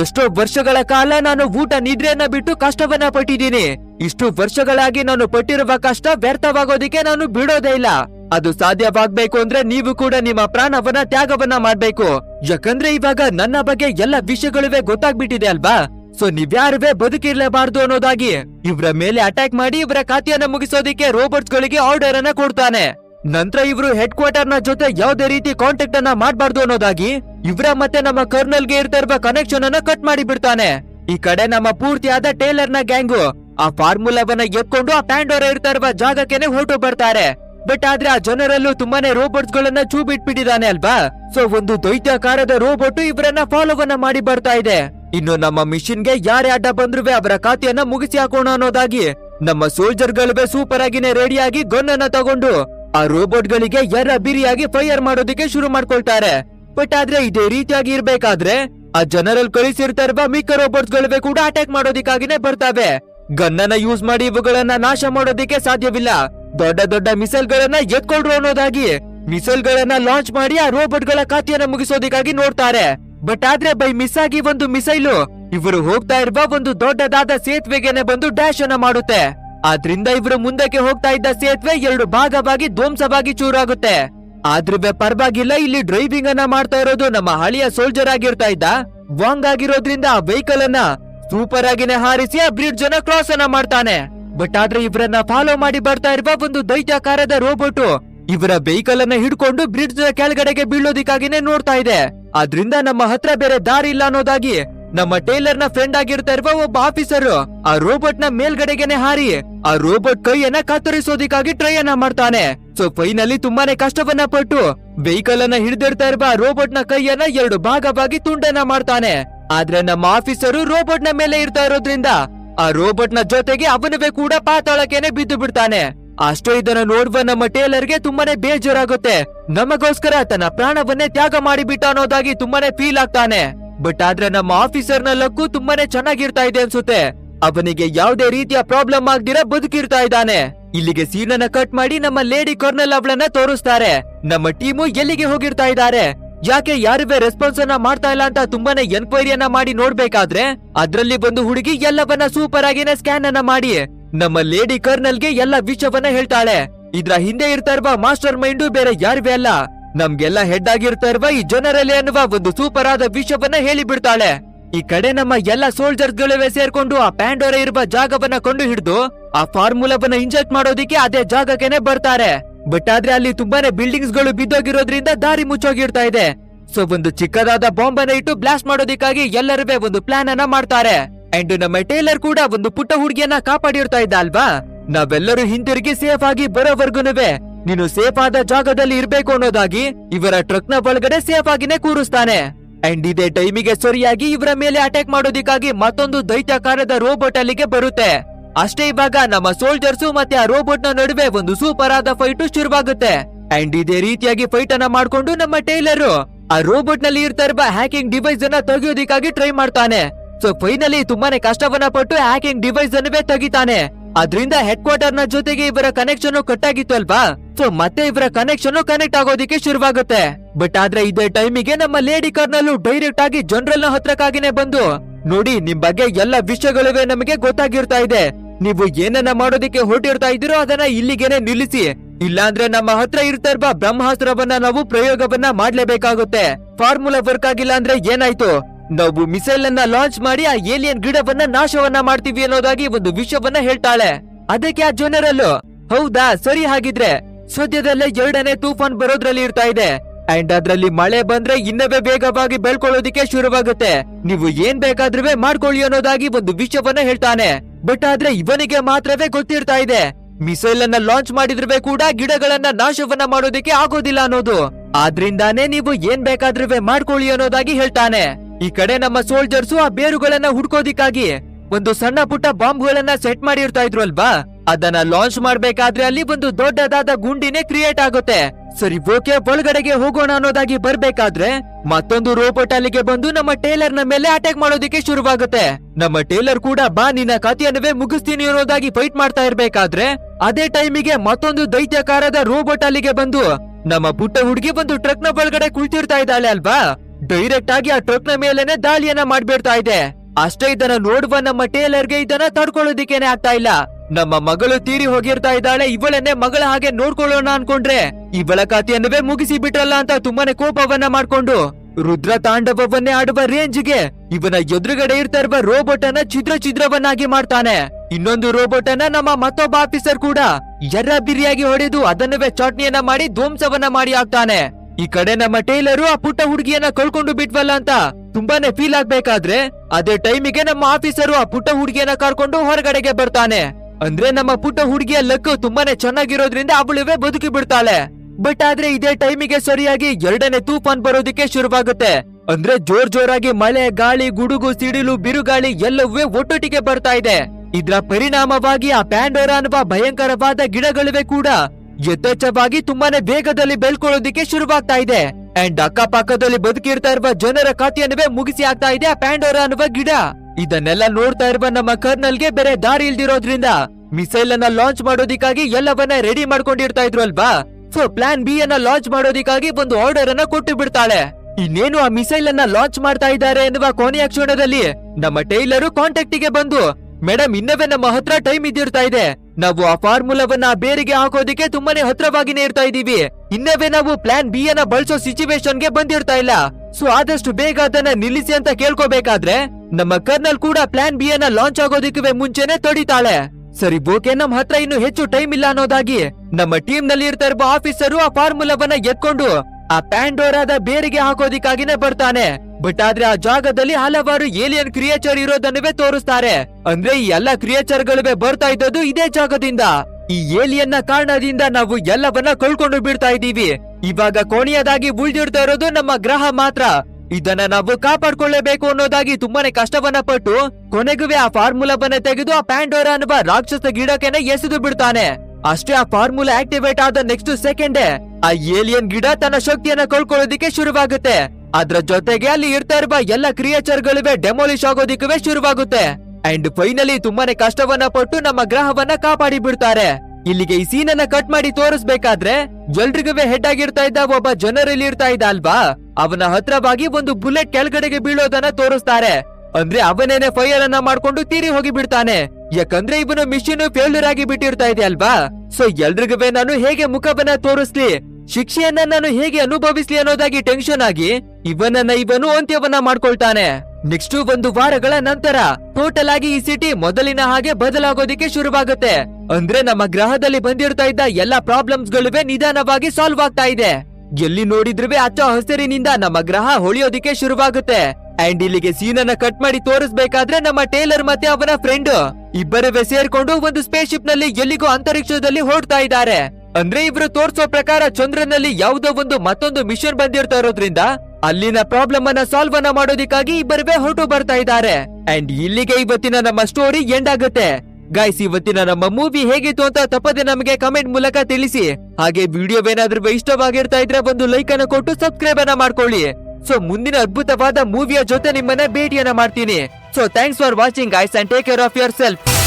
A: ಎಷ್ಟೋ ವರ್ಷಗಳ ಕಾಲ ನಾನು ಊಟ ನಿದ್ರೆಯನ್ನ ಬಿಟ್ಟು ಕಷ್ಟವನ್ನ ಪಟ್ಟಿದ್ದೀನಿ. ಇಷ್ಟು ವರ್ಷಗಳಾಗಿ ನಾನು ಪಟ್ಟಿರುವ ಕಷ್ಟ ವ್ಯರ್ಥವಾಗೋದಿಕ್ಕೆ ನಾನು ಬಿಡೋದೇ ಇಲ್ಲ. ಅದು ಸಾಧ್ಯವಾಗ್ಬೇಕು ಅಂದ್ರೆ ನೀವು ಕೂಡ ನಿಮ್ಮ ಪ್ರಾಣವನ್ನ ತ್ಯಾಗವನ್ನ ಮಾಡ್ಬೇಕು. ಯಾಕಂದ್ರೆ ಇವಾಗ ನನ್ನ ಬಗ್ಗೆ ಎಲ್ಲ ವಿಷಯಗಳಿವೆ ಗೊತ್ತಾಗ್ಬಿಟ್ಟಿದೆ ಅಲ್ವಾ? ಸೊ ನೀವ್ಯಾರುವೆ ಬದುಕಿರ್ಲೇಬಾರ್ದು ಅನ್ನೋದಾಗಿ. ಇವ್ರ ಮೇಲೆ ಅಟ್ಯಾಕ್ ಮಾಡಿ ಇವರ ಖಾತೆಯನ್ನ ಮುಗಿಸೋದಿಕ್ಕೆ ರೋಬೋಟ್ಸ್ ಗಳಿಗೆ ಆರ್ಡರ್ ಅನ್ನ ಕೊಡ್ತಾನೆ. ನಂತರ ಇವರು ಹೆಡ್ ಕ್ವಾರ್ಟರ್ನ ಜೊತೆ ಯಾವುದೇ ರೀತಿ ಕಾಂಟ್ಯಾಕ್ಟ್ ಅನ್ನ ಮಾಡಬಾರ್ದು ಅನ್ನೋದಾಗಿ ಇವರ ಮತ್ತೆ ನಮ್ಮ ಕರ್ನಲ್ಗೆ ಇರ್ತಾ ಇರುವ ಕನೆಕ್ಷನ್ ಅನ್ನ ಕಟ್ ಮಾಡಿ ಬಿಡ್ತಾನೆ ಈ ಕಡೆ ನಮ್ಮ ಪೂರ್ತಿಯಾದ ಟೇಲರ್ನ ಗ್ಯಾಂಗು ಆ ಫಾರ್ಮುಲಾವನ್ನ ಎತ್ಕೊಂಡು ಆ ಪ್ಯಾಂಡೋರ ಇರ್ತಾ ಇರುವ ಜಾಗಕ್ಕೆ ಹೊರಟು ಬರ್ತಾರೆ. ಬಟ್ ಆದ್ರೆ ಆ ಜನರಲ್ಲೂ ತುಂಬಾನೇ ರೋಬೋಟ್ಸ್ ಗಳನ್ನ ಚೂ ಅಲ್ವಾ? ಸೊ ಒಂದು ದೈತ್ಯಾಕಾರದ ರೋಬೋಟ್ ಇವರನ್ನ ಫಾಲೋವನ್ನ ಮಾಡಿ ಬರ್ತಾ ಇದೆ. ಇನ್ನು ನಮ್ಮ ಮಿಷಿನ್ಗೆ ಯಾರೇ ಅಡ್ಡ ಬಂದ್ರು ಅವರ ಖಾತೆಯನ್ನ ಮುಗಿಸಿ ಹಾಕೋಣ ಅನ್ನೋದಾಗಿ ನಮ್ಮ ಸೋಲ್ಜರ್ಗಳು ಸೂಪರ್ ಆಗಿನೇ ರೆಡಿಯಾಗಿ ಗೊನ್ನನ್ನ ತಗೊಂಡು ಆ ರೋಬೋಟ್ ಗಳಿಗೆ ಎರ ಬಿರಿಯಾಗಿ ಫೈರ್ ಮಾಡೋದಕ್ಕೆ ಶುರು ಮಾಡ್ಕೊಳ್ತಾರೆ. ಬಟ್ ಆದ್ರೆ ಇದೇ ರೀತಿಯಾಗಿ ಇರ್ಬೇಕಾದ್ರೆ, ಆ ಜನರಲ್ ಕಳಿಸಿರ್ತಾರ ಮಿಕ್ಕ ರೋಬೋಟ್ಸ್ ಗಳಿವೆ ಕೂಡ ಅಟ್ಯಾಕ್ ಮಾಡೋದಿಕ್ಕಾಗಿನೇ ಬರ್ತಾವೆ. ಗನ್ನನ್ನ ಯೂಸ್ ಮಾಡಿ ಇವುಗಳನ್ನ ನಾಶ ಮಾಡೋದಿಕ್ಕೆ ಸಾಧ್ಯವಿಲ್ಲ. ದೊಡ್ಡ ದೊಡ್ಡ ಮಿಸೈಲ್ ಗಳನ್ನ ಎತ್ಕೊಂಡ್ರು ಅನ್ನೋದಾಗಿ. ಮಿಸೈಲ್ ಗಳನ್ನ ಲಾಂಚ್ ಮಾಡಿ ಆ ರೋಬೋಟ್ಗಳ ಖಾತೆಯನ್ನ ಮುಗಿಸೋದಿಕ್ಕಾಗಿ ನೋಡ್ತಾರೆ. ಬಟ್ ಆದ್ರೆ ಬೈ ಮಿಸ್ ಆಗಿ ಒಂದು ಮಿಸೈಲು, ಇವರು ಹೋಗ್ತಾ ಇರುವ ಒಂದು ದೊಡ್ಡದಾದ ಸೇತುವೆಗೆನೆ ಬಂದು ಡ್ಯಾಶ್ ಅನ್ನ ಮಾಡುತ್ತೆ. ಆದ್ರಿಂದ ಇವರು ಮುಂದಕ್ಕೆ ಹೋಗ್ತಾ ಇದ್ದ ಸೇತುವೆ ಎರಡು ಭಾಗವಾಗಿ ಧ್ವಂಸವಾಗಿ ಚೂರಾಗುತ್ತೆ. ಆದ್ರೆ ಪರವಾಗಿಲ್ಲ, ಇಲ್ಲಿ ಡ್ರೈವಿಂಗ್ ಅನ್ನ ಮಾಡ್ತಾ ಇರೋದು ನಮ್ಮ ಹಳೆಯ ಸೋಲ್ಜರ್ ಆಗಿರ್ತಾ ಇದ್ದ. ವಾಂಗ್ ಆಗಿರೋದ್ರಿಂದ ಆ ವೆಹಿಕಲ್ ಅನ್ನ ಸೂಪರ್ ಆಗಿನೇ ಹಾರಿಸಿ ಆ ಬ್ರಿಡ್ಜ್ ಅನ್ನ ಕ್ರಾಸ್ ಅನ್ನ ಮಾಡ್ತಾನೆ. ಬಟ್ ಆದ್ರೆ ಇವರನ್ನ ಫಾಲೋ ಮಾಡಿ ಬರ್ತಾ ಇರುವ ಒಂದು ದೈತ್ಯಾಕಾರದ ರೋಬೋಟ್ ಇವರ ವೆಹಿಕಲ್ ಅನ್ನ ಹಿಡ್ಕೊಂಡು ಬ್ರಿಡ್ಜ್ ಕೆಳಗಡೆಗೆ ಬೀಳೋದಿಕ್ಕಾಗಿನೇ ನೋಡ್ತಾ ಇದೆ. ಆದ್ರಿಂದ ನಮ್ಮ ಹತ್ರ ಬೇರೆ ದಾರಿ ಇಲ್ಲ ಅನ್ನೋದಾಗಿ ನಮ್ಮ ಟೇಲರ್ನ ಫ್ರೆಂಡ್ ಆಗಿರ್ತಾ ಇರುವ ಒಬ್ಬ ಆಫೀಸರ್ ಆ ರೋಬೋಟ್ನ ಮೇಲ್ಗಡೆಗೆನೆ ಹಾರಿ, ಆ ರೋಬೋಟ್ ಕೈಯನ್ನ ಕತ್ತರಿಸೋದಿಕ್ಕಾಗಿ ಟ್ರೈ ಅನ್ನ ಮಾಡ್ತಾನೆ. ಸೊ ಫೈನಲಿ ತುಂಬಾನೇ ಕಷ್ಟವನ್ನ ಪಟ್ಟು ವೆಹಿಕಲ್ ಅನ್ನ ಹಿಡಿದಿರ್ತಾ ಇರುವ ರೋಬೋಟ್ನ ಕೈಯನ್ನ ಎರಡು ಭಾಗವಾಗಿ ತುಂಡನ್ನ ಮಾಡ್ತಾನೆ. ಆದ್ರೆ ನಮ್ಮ ಆಫೀಸರು ರೋಬೋಟ್ನ ಮೇಲೆ ಇರ್ತಾ ಇರೋದ್ರಿಂದ ಆ ರೋಬೋಟ್ನ ಜೊತೆಗೆ ಅವನವೇ ಕೂಡ ಪಾತಾಳಕ್ಕೆನೆ ಬಿದ್ದು ಬಿಡ್ತಾನೆ. ಅಷ್ಟೇ ಇದನ್ನ ನೋಡುವ ನಮ್ಮ ಟೇಲರ್ಗೆ ತುಂಬಾನೇ ಬೇಜಾರಾಗುತ್ತೆ. ನಮಗೋಸ್ಕರ ತನ್ನ ಪ್ರಾಣವನ್ನೇ ತ್ಯಾಗ ಮಾಡಿಬಿಟ್ಟ ಅನ್ನೋದಾಗಿ ತುಂಬಾನೇ ಫೀಲ್ ಆಗ್ತಾನೆ. ಬಟ್ ಆದ್ರೆ ನಮ್ಮ ಆಫೀಸರ್ನ ಲಕ್ಕು ತುಂಬಾನೇ ಚೆನ್ನಾಗಿರ್ತಾ ಇದೆ ಅನ್ಸುತ್ತೆ. ಅವನಿಗೆ ಯಾವುದೇ ರೀತಿಯ ಪ್ರಾಬ್ಲಮ್ ಆಗ್ದಿರ ಬದುಕಿರ್ತಾ ಇದ್ದಾನೆ. ಇಲ್ಲಿಗೆ ಸೀನನ್ನ ಕಟ್ ಮಾಡಿ ನಮ್ಮ ಲೇಡಿ ಕರ್ನಲ್ ಅವಳನ್ನ ತೋರಿಸ್ತಾರೆ. ನಮ್ಮ ಟೀಮು ಎಲ್ಲಿಗೆ ಹೋಗಿರ್ತಾ ಇದ್ದಾರೆ? ಯಾಕೆ ಯಾರುವೆ ರೆಸ್ಪಾನ್ಸ್ ಅನ್ನ ಮಾಡ್ತಾ ಇಲ್ಲ ಅಂತ ತುಂಬಾನೇ ಎನ್ಕ್ವೈರಿಯನ್ನ ಮಾಡಿ ನೋಡ್ಬೇಕಾದ್ರೆ, ಅದ್ರಲ್ಲಿ ಬಂದು ಹುಡುಗಿ ಎಲ್ಲವನ್ನ ಸೂಪರ್ ಆಗಿನ ಸ್ಕ್ಯಾನ್ ಅನ್ನ ಮಾಡಿ. ನಮ್ಮ ಲೇಡಿ ಕರ್ನಲ್ಗೆ ಎಲ್ಲ ವಿಷಯವನ್ನ ಹೇಳ್ತಾಳೆ. ಇದ್ರ ಹಿಂದೆ ಇರ್ತಾ ಇರುವ ಮಾಸ್ಟರ್ ಮೈಂಡು ಬೇರೆ ಯಾರುವೆ ಅಲ್ಲ. ನಮ್ಗೆಲ್ಲ ಹೆಡ್ ಆಗಿರ್ತಾ ಇರುವ ಈ ಜನರಲ್ಲಿ ಅನ್ನುವ ಒಂದು ಸೂಪರ್ ಆದ ವಿಷಯವನ್ನ ಹೇಳಿ ಬಿಡ್ತಾಳೆ ಈ ಕಡೆ ನಮ್ಮ ಎಲ್ಲ ಸೋಲ್ಜರ್ಸ್ ಗಳವೇ ಸೇರ್ಕೊಂಡು ಆ ಪ್ಯಾಂಡೋರ ಇರುವ ಜಾಗವನ್ನ ಕೊಂಡು ಹಿಡಿದು ಆ ಫಾರ್ಮುಲಾವನ್ನ ಇಂಜೆಕ್ಟ್ ಮಾಡೋದಿಕ್ಕೆ ಅದೇ ಜಾಗಕ್ಕೆನೆ ಬರ್ತಾರೆ. ಬಟ್ ಆದ್ರೆ ಅಲ್ಲಿ ತುಂಬಾನೇ ಬಿಲ್ಡಿಂಗ್ಸ್ಗಳು ಬಿದ್ದೋಗಿರೋದ್ರಿಂದ ದಾರಿ ಮುಚ್ಚೋಗಿರ್ತಾ ಇದೆ ಸೊ ಒಂದು ಚಿಕ್ಕದಾದ ಬಾಂಬ್ ಅನ್ನ ಇಟ್ಟು ಬ್ಲಾಸ್ಟ್ ಮಾಡೋದಿಕ್ಕಾಗಿ ಎಲ್ಲರೂ ಒಂದು ಪ್ಲಾನ್ ಅನ್ನ ಮಾಡ್ತಾರೆ. ಅಂಡ್ ನಮ್ಮ ಟೇಲರ್ ಕೂಡ ಒಂದು ಪುಟ್ಟ ಹುಡುಗಿಯನ್ನ ಕಾಪಾಡಿರ್ತಾ ಇದ್ದ ಅಲ್ವಾ? ನಾವೆಲ್ಲರೂ ಹಿಂದಿರುಗಿ ಸೇಫ್ ಆಗಿ ಬರೋವರ್ಗುನುವೆ. ನೀನು ಸೇಫ್ ಆದ ಜಾಗದಲ್ಲಿ ಇರ್ಬೇಕು ಅನ್ನೋದಾಗಿ ಇವರ ಟ್ರಕ್ನ ಒಳಗಡೆ ಸೇಫ್ ಆಗಿನೇ ಕೂರಿಸ್ತಾನೆ. ಅಂಡ್ ಇದೇ ಟೈಮಿಗೆ ಸರಿಯಾಗಿ ಇವರ ಮೇಲೆ ಅಟ್ಯಾಕ್ ಮಾಡೋದಿಕ್ಕಾಗಿ ಮತ್ತೊಂದು ದೈತ್ಯಾಕಾರದ ರೋಬೋಟ್ ಅಲ್ಲಿಗೆ ಬರುತ್ತೆ. ಅಷ್ಟೇ ಇವಾಗ ನಮ್ಮ ಸೋಲ್ಜರ್ಸ್ ಮತ್ತೆ ಆ ರೋಬೋಟ್ನ ನಡುವೆ ಒಂದು ಸೂಪರ್ ಆದ ಫೈಟ್ ಶುರುವಾಗುತ್ತೆ. ಅಂಡ್ ಇದೇ ರೀತಿಯಾಗಿ ಫೈಟ್ ಅನ್ನ ಮಾಡ್ಕೊಂಡು ನಮ್ಮ ಟೈಲರ್ ಆ ರೋಬೋಟ್ನಲ್ಲಿ ಇರ್ತಾ ಹ್ಯಾಕಿಂಗ್ ಡಿವೈಸ್ ಅನ್ನ ತೆಗೆಯೋದಿಕ್ಕಾಗಿ ಟ್ರೈ ಮಾಡ್ತಾನೆ. ಸೊ ಫೈನಲಿ ತುಂಬಾನೇ ಕಷ್ಟವನ್ನ ಪಟ್ಟು ಹ್ಯಾಕಿಂಗ್ ಡಿವೈಸ್ ಅನ್ನವೇ ತೆಗಿತಾನೆ. ಅದ್ರಿಂದ ಹೆಡ್ ಕ್ವಾರ್ಟರ್ನ ಜೊತೆಗೆ ಇವರ ಕನೆಕ್ಷನ್ ಕಟ್ ಆಗಿತ್ತು ಅಲ್ವಾ? ಸೊ ಮತ್ತೆ ಇವರ ಕನೆಕ್ಷನ್ ಕನೆಕ್ಟ್ ಆಗೋದಿಕ್ಕೆ ಶುರುವಾಗುತ್ತೆ. ಬಟ್ ಆದ್ರೆ ಇದೇ ಟೈಮಿಗೆ ನಮ್ಮ ಲೇಡಿ ಕಾರ್ನಲ್ಲೂ ಡೈರೆಕ್ಟ್ ಆಗಿ ಜನರಲ್ನ ಹತ್ರಕ್ಕಾಗಿನೇ ಬಂದು, ನೋಡಿ, ನಿಮ್ ಬಗ್ಗೆ ಎಲ್ಲ ವಿಷಯಗಳಿವೆ ನಮಗೆ ಗೊತ್ತಾಗಿರ್ತಾ ಇದೆ. ನೀವು ಏನನ್ನ ಮಾಡೋದಿಕ್ಕೆ ಹೊರಟಿರ್ತಾ ಇದ್ದೀರೋ ಅದನ್ನ ಇಲ್ಲಿಗೆನೆ ನಿಲ್ಲಿಸಿ. ಇಲ್ಲಾಂದ್ರೆ ನಮ್ಮ ಹತ್ರ ಇರ್ತಾ ಇರುವ ಬ್ರಹ್ಮಾಸ್ತ್ರವನ್ನ ನಾವು ಪ್ರಯೋಗವನ್ನ ಮಾಡ್ಲೇಬೇಕಾಗುತ್ತೆ. ಫಾರ್ಮುಲಾ ವರ್ಕ್ ಆಗಿಲ್ಲ ಅಂದ್ರೆ ಏನಾಯ್ತು? ನಾವು ಮಿಸೈಲ್ ಅನ್ನ ಲಾಂಚ್ ಮಾಡಿ ಆ ಏಲಿಯನ್ ಗಿಡವನ್ನ ನಾಶವನ್ನ ಮಾಡ್ತೀವಿ ಅನ್ನೋದಾಗಿ ಒಂದು ವಿಷಯವನ್ನ ಹೇಳ್ತಾಳೆ. ಅದಕ್ಕೆ ಆ ಜನರಲ್ಲು, ಹೌದಾ, ಸರಿ ಹಾಗಿದ್ರೆ. ಸದ್ಯದಲ್ಲೇ ಎರಡನೇ ತೂಫಾನ್ ಬರೋದ್ರಲ್ಲಿ ಇರ್ತಾ ಇದೆ. ಅಂಡ್ ಅದ್ರಲ್ಲಿ ಮಳೆ ಬಂದ್ರೆ ಇನ್ನವೇ ಬೇಗವಾಗಿ ಬೆಳ್ಕೊಳ್ಳೋದಿಕ್ಕೆ ಶುರುವಾಗುತ್ತೆ. ನೀವು ಏನ್ ಬೇಕಾದ್ರೂ ಮಾಡ್ಕೊಳ್ಳಿ ಅನ್ನೋದಾಗಿ ಒಂದು ವಿಷಯವನ್ನ ಹೇಳ್ತಾನೆ. ಬಟ್ ಆದ್ರೆ ಇವನಿಗೆ ಮಾತ್ರವೇ ಗೊತ್ತಿರ್ತಾ ಇದೆ. ಮಿಸೈಲ್ ಅನ್ನ ಲಾಂಚ್ ಮಾಡಿದ್ರೆ ಕೂಡ ಗಿಡಗಳನ್ನ ನಾಶವನ್ನ ಮಾಡೋದಿಕ್ಕೆ ಆಗೋದಿಲ್ಲ ಅನ್ನೋದು. ಆದ್ರಿಂದಾನೇ ನೀವು ಏನ್ ಬೇಕಾದ್ರೂ ಮಾಡ್ಕೊಳ್ಳಿ ಅನ್ನೋದಾಗಿ ಹೇಳ್ತಾನೆ. ಈ ಕಡೆ ನಮ್ಮ ಸೋಲ್ಜರ್ಸ್ ಆ ಬೇರುಗಳನ್ನ ಹುಡ್ಕೋದಿಕ್ಕಾಗಿ ಒಂದು ಸಣ್ಣ ಪುಟ್ಟ ಬಾಂಬ್ಗಳನ್ನ ಸೆಟ್ ಮಾಡಿರ್ತಾ ಇದ್ರು ಅಲ್ವಾ? ಅದನ್ನ ಲಾಂಚ್ ಮಾಡ್ಬೇಕಾದ್ರೆ ಅಲ್ಲಿ ಒಂದು ದೊಡ್ಡದಾದ ಗುಂಡಿನೇ ಕ್ರಿಯೇಟ್ ಆಗುತ್ತೆ. ಸರಿ, ಓಕೆ, ಒಳಗಡೆಗೆ ಹೋಗೋಣ ಅನ್ನೋದಾಗಿ ಬರ್ಬೇಕಾದ್ರೆ ಮತ್ತೊಂದು ರೋಬೋಟ್ ಅಲ್ಲಿಗೆ ಬಂದು ನಮ್ಮ ಟೇಲರ್ನ ಮೇಲೆ ಅಟ್ಯಾಕ್ ಮಾಡೋದಿಕ್ಕೆ ಶುರುವಾಗುತ್ತೆ. ನಮ್ಮ ಟೇಲರ್ ಕೂಡ ಬಾ, ನಿನ್ನ ಕಥೆಯನ್ನವೇ ಮುಗಿಸ್ತೀನಿ ಅನ್ನೋದಾಗಿ ಫೈಟ್ ಮಾಡ್ತಾ ಇರ್ಬೇಕಾದ್ರೆ ಅದೇ ಟೈಮಿಗೆ ಮತ್ತೊಂದು ದೈತ್ಯಕಾರದ ರೋಬೋಟ್ ಅಲ್ಲಿಗೆ ಬಂದು ನಮ್ಮ ಪುಟ್ಟ ಹುಡುಗಿ ಒಂದು ಟ್ರಕ್ನ ಒಳಗಡೆ ಕುಳಿತಿರ್ತಾ ಇದ್ದಾಳೆ ಅಲ್ವಾ? ಡೈರೆಕ್ಟ್ ಆಗಿ ಆ ಟ್ರಕ್ನ ಮೇಲೆನೆ ದಾಳಿಯನ್ನ ಮಾಡ್ಬಿಡ್ತಾ ಇದೆ. ಅಷ್ಟೇ ಇದನ್ನ ನೋಡುವ ನಮ್ಮ ಟೇಲರ್ಗೆ ಇದನ್ನ ತಡ್ಕೊಳ್ಳೋದಿಕ್ಕೇನೆ ಆಗ್ತಾ ಇಲ್ಲ. ನಮ್ಮ ಮಗಳು ತೀರಿ ಹೋಗಿರ್ತಾ ಇದ್ದಾಳೆ, ಇವಳನ್ನೇ ಮಗಳ ಹಾಗೆ ನೋಡ್ಕೊಳ್ಳೋಣ ಅನ್ಕೊಂಡ್ರೆ ಇವಳ ಕಥೆಯನ್ನವೇ ಮುಗಿಸಿ ಬಿಟ್ರಲ್ಲ ಅಂತ ತುಂಬಾನೇ ಕೋಪವನ್ನ ಮಾಡ್ಕೊಂಡು. ರುದ್ರ ತಾಂಡವವನ್ನೇ ಆಡುವ ರೇಂಜ್ಗೆ ಇವನ ಎದುರುಗಡೆ ಇರ್ತಾ ಇರುವ ರೋಬೋಟ್ ಅನ್ನ ಛಿದ್ರ ಛಿದ್ರವನ್ನಾಗಿ ಮಾಡ್ತಾನೆ. ಇನ್ನೊಂದು ರೋಬೋಟ್ ಅನ್ನ ನಮ್ಮ ಮತ್ತೊಬ್ಬ ಆಫೀಸರ್ ಕೂಡ ಎರ್ರ ಬಿರಿಯಾಗಿ ಹೊಡೆದು ಅದನ್ನವೇ ಚಟ್ನಿಯನ್ನ ಮಾಡಿ ಧ್ವಂಸವನ್ನ ಮಾಡಿ ಹಾಕ್ತಾನೆ. ಈ ಕಡೆ ನಮ್ಮ ಟೈಲರು ಆ ಪುಟ್ಟ ಹುಡುಗಿಯನ್ನ ಕಳ್ಕೊಂಡು ಬಿಟ್ವಲ್ಲ ಅಂತ ತುಂಬಾನೇ ಫೀಲ್ ಆಗ್ಬೇಕಾದ್ರೆ ಅದೇ ಟೈಮಿಗೆ ನಮ್ಮ ಆಫೀಸರು ಆ ಪುಟ್ಟ ಹುಡುಗಿಯನ್ನ ಕರ್ಕೊಂಡು ಹೊರಗಡೆಗೆ ಬರ್ತಾನೆ. ಅಂದ್ರೆ ನಮ್ಮ ಪುಟ್ಟ ಹುಡುಗಿಯ ಲಕ್ ತುಂಬಾನೇ ಚೆನ್ನಾಗಿರೋದ್ರಿಂದ ಅವಳಿವೆ ಬದುಕಿ ಬಿಡ್ತಾಳೆ. ಬಟ್ ಆದ್ರೆ ಇದೇ ಟೈಮಿಗೆ ಸರಿಯಾಗಿ ಎರಡನೇ ತೂಫಾನ್ ಬರೋದಕ್ಕೆ ಶುರುವಾಗುತ್ತೆ. ಅಂದ್ರೆ ಜೋರ್ ಜೋರಾಗಿ ಮಳೆ, ಗಾಳಿ, ಗುಡುಗು, ಸಿಡಿಲು, ಬಿರುಗಾಳಿ ಎಲ್ಲವೂ ಒಟ್ಟೊಟ್ಟಿಗೆ ಬರ್ತಾ ಇದೆ. ಇದ್ರ ಪರಿಣಾಮವಾಗಿ ಆ ಪ್ಯಾಂಡೋರಾ ಅನ್ನುವ ಭಯಂಕರವಾದ ಗಿಡಗಳಿವೆ ಕೂಡ ಯಥೇಚ್ಛವಾಗಿ ತುಂಬಾನೇ ಬೇಗದಲ್ಲಿ ಬೆಳ್ಕೊಳ್ಳೋದಿಕ್ಕೆ ಶುರುವಾಗ್ತಾ ಇದೆ. ಅಂಡ್ ಅಕ್ಕಪಕ್ಕದಲ್ಲಿ ಬದುಕಿರ್ತಾ ಇರುವ ಜನರ ಖಾತೆಯನ್ನುವೇ ಮುಗಿಸಿ ಆಗ್ತಾ ಇದೆ ಪ್ಯಾಂಡೋರಾ ಅನ್ನುವ ಗಿಡ. ಇದನ್ನೆಲ್ಲ ನೋಡ್ತಾ ಇರುವ ನಮ್ಮ ಕರ್ನಲ್ಗೆ ಬೇರೆ ದಾರಿ ಇಲ್ದಿರೋದ್ರಿಂದ ಮಿಸೈಲ್ ಅನ್ನ ಲಾಂಚ್ ಮಾಡೋದಿಕ್ಕಾಗಿ ಎಲ್ಲವನ್ನ ರೆಡಿ ಮಾಡ್ಕೊಂಡಿರ್ತಾ ಇದ್ರು ಅಲ್ವಾ? ಸೊ ಪ್ಲಾನ್ ಬಿ ಅನ್ನ ಲಾಂಚ್ ಮಾಡೋದಿಕ್ಕಾಗಿ ಒಂದು ಆರ್ಡರ್ ಅನ್ನ ಕೊಟ್ಟು ಬಿಡ್ತಾಳೆ. ಇನ್ನೇನು ಆ ಮಿಸೈಲ್ ಅನ್ನ ಲಾಂಚ್ ಮಾಡ್ತಾ ಇದ್ದಾರೆ ಎನ್ನುವ ಕೊನೆಯ ಕ್ಷಣದಲ್ಲಿ ನಮ್ಮ ಟೈಲರು ಕಾಂಟ್ಯಾಕ್ಟ್ಗೆ ಬಂದು ಮೇಡಮ್ ಇನ್ನವೇ ನಮ್ಮ ಹತ್ರ ಟೈಮ್ ಇದ್ದಿರ್ತಾ ಇದೆ. ನಾವು ಆ ಫಾರ್ಮುಲಾವನ್ನ ಬೇರೆಗೆ ಹಾಕೋದಕ್ಕೆ ತುಂಬಾನೇ ಹತ್ರವಾಗಿನೇ ಇರ್ತಾ ಇದೀವಿ ಇನ್ನವೇ ನಾವು ಪ್ಲಾನ್ ಬಿ ಅನ್ನ ಬಳಸೋ ಸಿಚುವೇಶನ್ಗೆ ಬಂದಿರ್ತಾ ಇಲ್ಲ. ಸೊ ಆದಷ್ಟು ಬೇಗ ಅದನ್ನ ನಿಲ್ಲಿಸಿ ಅಂತ ಕೇಳ್ಕೋಬೇಕಾದ್ರೆ ನಮ್ಮ ಕರ್ನಲ್ ಕೂಡ ಪ್ಲಾನ್ ಬಿ ಅನ್ನ ಲಾಂಚ್ ಆಗೋದಕ್ಕೆ ಮುಂಚೆನೆ ತಡಿತಾಳೆ. ಸರಿ ಓಕೆ ನಮ್ ಹತ್ರ ಇನ್ನು ಹೆಚ್ಚು ಟೈಮ್ ಇಲ್ಲ ಅನ್ನೋದಾಗಿ ನಮ್ಮ ಟೀಮ್ನಲ್ಲಿ ಇರ್ತಾ ಇರುವ ಆಫೀಸರು ಆ ಫಾರ್ಮುಲಾವನ್ನ ಎತ್ಕೊಂಡು ಆ ಪ್ಯಾಂಡೋರಾದ ಬೇರಿಗೆ ಹಾಕೋದಿಕ್ಕಾಗಿನೇ ಬರ್ತಾನೆ. ಬಟ್ ಆದ್ರೆ ಆ ಜಾಗದಲ್ಲಿ ಹಲವಾರು ಏಲಿಯನ್ ಕ್ರಿಯೇಚರ್ ಇರೋದನ್ನವೇ ತೋರಿಸ್ತಾರೆ. ಅಂದ್ರೆ ಈ ಎಲ್ಲ ಕ್ರಿಯೇಚರ್ ಗಳಿವೆ ಬರ್ತಾ ಇದ್ದದ್ದು ಇದೇ ಜಾಗದಿಂದ. ಈ ಏಲಿಯನ್ನ ಕಾರಣದಿಂದ ನಾವು ಎಲ್ಲವನ್ನ ಕಳ್ಕೊಂಡು ಬಿಡ್ತಾ ಇದೀವಿ ಇವಾಗ ಕೋಣೆಯದಾಗಿ ಉಳಿದಿರ್ತಾ ಇರೋದು ನಮ್ಮ ಗ್ರಹ ಮಾತ್ರ. ಇದನ್ನ ನಾವು ಕಾಪಾಡ್ಕೊಳ್ಳೇಬೇಕು ಅನ್ನೋದಾಗಿ ತುಂಬಾನೇ ಕಷ್ಟವನ್ನ ಪಟ್ಟು ಕೊನೆಗುವೆ ಆ ಫಾರ್ಮುಲಾವನ್ನ ತೆಗೆದು ಆ ಪ್ಯಾಂಡೋರಾ ಅನ್ನುವ ರಾಕ್ಷಸ ಗಿಡಕ್ಕೆನೆ ಎಸೆದು ಬಿಡ್ತಾನೆ. ಅಷ್ಟೇ ಆ ಫಾರ್ಮುಲಾ ಆಕ್ಟಿವೇಟ್ ಆದ ನೆಕ್ಸ್ಟ್ ಸೆಕೆಂಡ್ ಆ ಏಲಿಯನ್ ಗಿಡ ತನ್ನ ಶಕ್ತಿಯನ್ನ ಕಳ್ಕೊಳ್ಳೋದಿಕ್ಕೆ ಶುರುವಾಗುತ್ತೆ. ಅದ್ರ ಜೊತೆಗೆ ಅಲ್ಲಿ ಇರ್ತಾ ಇರುವ ಎಲ್ಲ ಕ್ರಿಯೇಚರ್ ಗಳಿವೆ ಡೆಮೋಲಿಶ್ ಆಗೋದಿಕ್ಕೆ ಶುರುವಾಗುತ್ತೆ. ಅಂಡ್ ಫೈನಲಿ ತುಂಬಾನೇ ಕಷ್ಟವನ್ನ ಪಟ್ಟು ನಮ್ಮ ಗ್ರಹವನ್ನ ಕಾಪಾಡಿ ಬಿಡ್ತಾರೆ. ಇಲ್ಲಿಗೆ ಈ ಸೀನ್ ಅನ್ನ ಕಟ್ ಮಾಡಿ ತೋರಿಸ್ಬೇಕಾದ್ರೆ ಎಲ್ರಿಗೂ ಹೆಡ್ ಆಗಿರ್ತಾ ಇದ್ದ ಒಬ್ಬ ಜನರಲ್ಲಿ ಇರ್ತಾ ಇದ್ದ ಅಲ್ವಾ? ಅವನ ಹತ್ರವಾಗಿ ಒಂದು ಬುಲೆಟ್ ಕೆಳಗಡೆಗೆ ಬೀಳೋದನ್ನ ತೋರಿಸ್ತಾರೆ. ಅಂದ್ರೆ ಅವನೇನೆ ಫೈರ್ ಅನ್ನ ಮಾಡ್ಕೊಂಡು ತೀರಿ ಹೋಗಿ ಬಿಡ್ತಾನೆ. ಯಾಕಂದ್ರೆ ಇವನು ಮಿಷಿನ್ ಫೇಲ್ಯೂರ್ ಆಗಿ ಬಿಟ್ಟಿರ್ತಾ ಇದೆ ಅಲ್ವಾ? ಸೊ ಎಲ್ರಿಗೂ ನಾನು ಹೇಗೆ ಮುಖವನ್ನ ತೋರಿಸ್ಲಿ? ಶಿಕ್ಷೆಯನ್ನ ನಾನು ಹೇಗೆ ಅನುಭವಿಸ್ಲಿ ಅನ್ನೋದಾಗಿ ಟೆನ್ಷನ್ ಆಗಿ ಇವನನ್ನ ಇವನು ಅಂತ್ಯವನ್ನ ಮಾಡ್ಕೊಳ್ತಾನೆ. ನೆಕ್ಸ್ಟ್ ಒಂದು ವಾರಗಳ ನಂತರ ಟೋಟಲ್ ಆಗಿ ಈ ಸಿಟಿ ಮೊದಲಿನ ಹಾಗೆ ಬದಲಾಗೋದಿಕ್ಕೆ ಶುರುವಾಗುತ್ತೆ. ಅಂದ್ರೆ ನಮ್ಮ ಗ್ರಹದಲ್ಲಿ ಬಂದಿರ್ತಾ ಇದ್ದ ಎಲ್ಲಾ ಪ್ರಾಬ್ಲಮ್ಸ್ ಗಳುವೆ ನಿಧಾನವಾಗಿ ಸಾಲ್ವ್ ಆಗ್ತಾ ಇದೆ. ಎಲ್ಲಿ ನೋಡಿದ್ರೆ ಹಚ್ಚ ಹಸಿರಿನಿಂದ ನಮ್ಮ ಗ್ರಹ ಹೊಳಿಯೋದಿಕ್ಕೆ ಶುರುವಾಗುತ್ತೆ. ಅಂಡ್ ಇಲ್ಲಿಗೆ ಸೀನನ್ನ ಕಟ್ ಮಾಡಿ ತೋರಿಸ್ಬೇಕಾದ್ರೆ ನಮ್ಮ ಟೇಲರ್ ಮತ್ತೆ ಅವನ ಫ್ರೆಂಡ್ ಇಬ್ಬರವೇ ಸೇರ್ಕೊಂಡು ಒಂದು ಸ್ಪೇಸ್ ಶಿಪ್ನಲ್ಲಿ ಎಲ್ಲಿಗೋ ಅಂತರಿಕ್ಷದಲ್ಲಿ ಹೊರಡ್ತಾ ಇದ್ದಾರೆ. ಅಂದ್ರೆ ಇವ್ರು ತೋರ್ಸೋ ಪ್ರಕಾರ ಚಂದ್ರನಲ್ಲಿ ಯಾವುದೋ ಒಂದು ಮತ್ತೊಂದು ಮಿಷನ್ ಬಂದಿರ್ತಾ ಇರೋದ್ರಿಂದ ಅಲ್ಲಿನ ಪ್ರಾಬ್ಲಮ್ ಅನ್ನ ಸಾಲ್ವ್ ಅನ್ನ ಮಾಡೋದಿಕ್ಕಾಗಿ ಇಬ್ಬರವೇ ಹೊರಟು ಬರ್ತಾ ಇದ್ದಾರೆ. ಅಂಡ್ ಇಲ್ಲಿಗೆ ಇವತ್ತಿನ ನಮ್ಮ ಸ್ಟೋರಿ ಎಂಡ್ ಆಗುತ್ತೆ. ಗಾಯ್ಸ್ ಇವತ್ತಿನ ನಮ್ಮ ಮೂವಿ ಹೇಗಿತ್ತು ಅಂತ ತಪ್ಪದೆ ನಮಗೆ ಕಮೆಂಟ್ ಮೂಲಕ ತಿಳಿಸಿ. ಹಾಗೆ ವಿಡಿಯೋ ಏನಾದ್ರೂ ಇಷ್ಟವಾಗಿರ್ತಾ ಇದ್ರೆ ಒಂದು ಲೈಕ್ ಅನ್ನ ಕೊಟ್ಟು ಸಬ್ಸ್ಕ್ರೈಬ್ ಅನ್ನ ಮಾಡ್ಕೊಳ್ಳಿ. ಸೊ ಮುಂದಿನ ಅದ್ಭುತವಾದ ಮೂವಿಯ ಜೊತೆ ನಿಮ್ಮನ್ನ ಭೇಟಿಯನ್ನ ಮಾಡ್ತೀನಿ. So thanks for watching guys and take care of yourself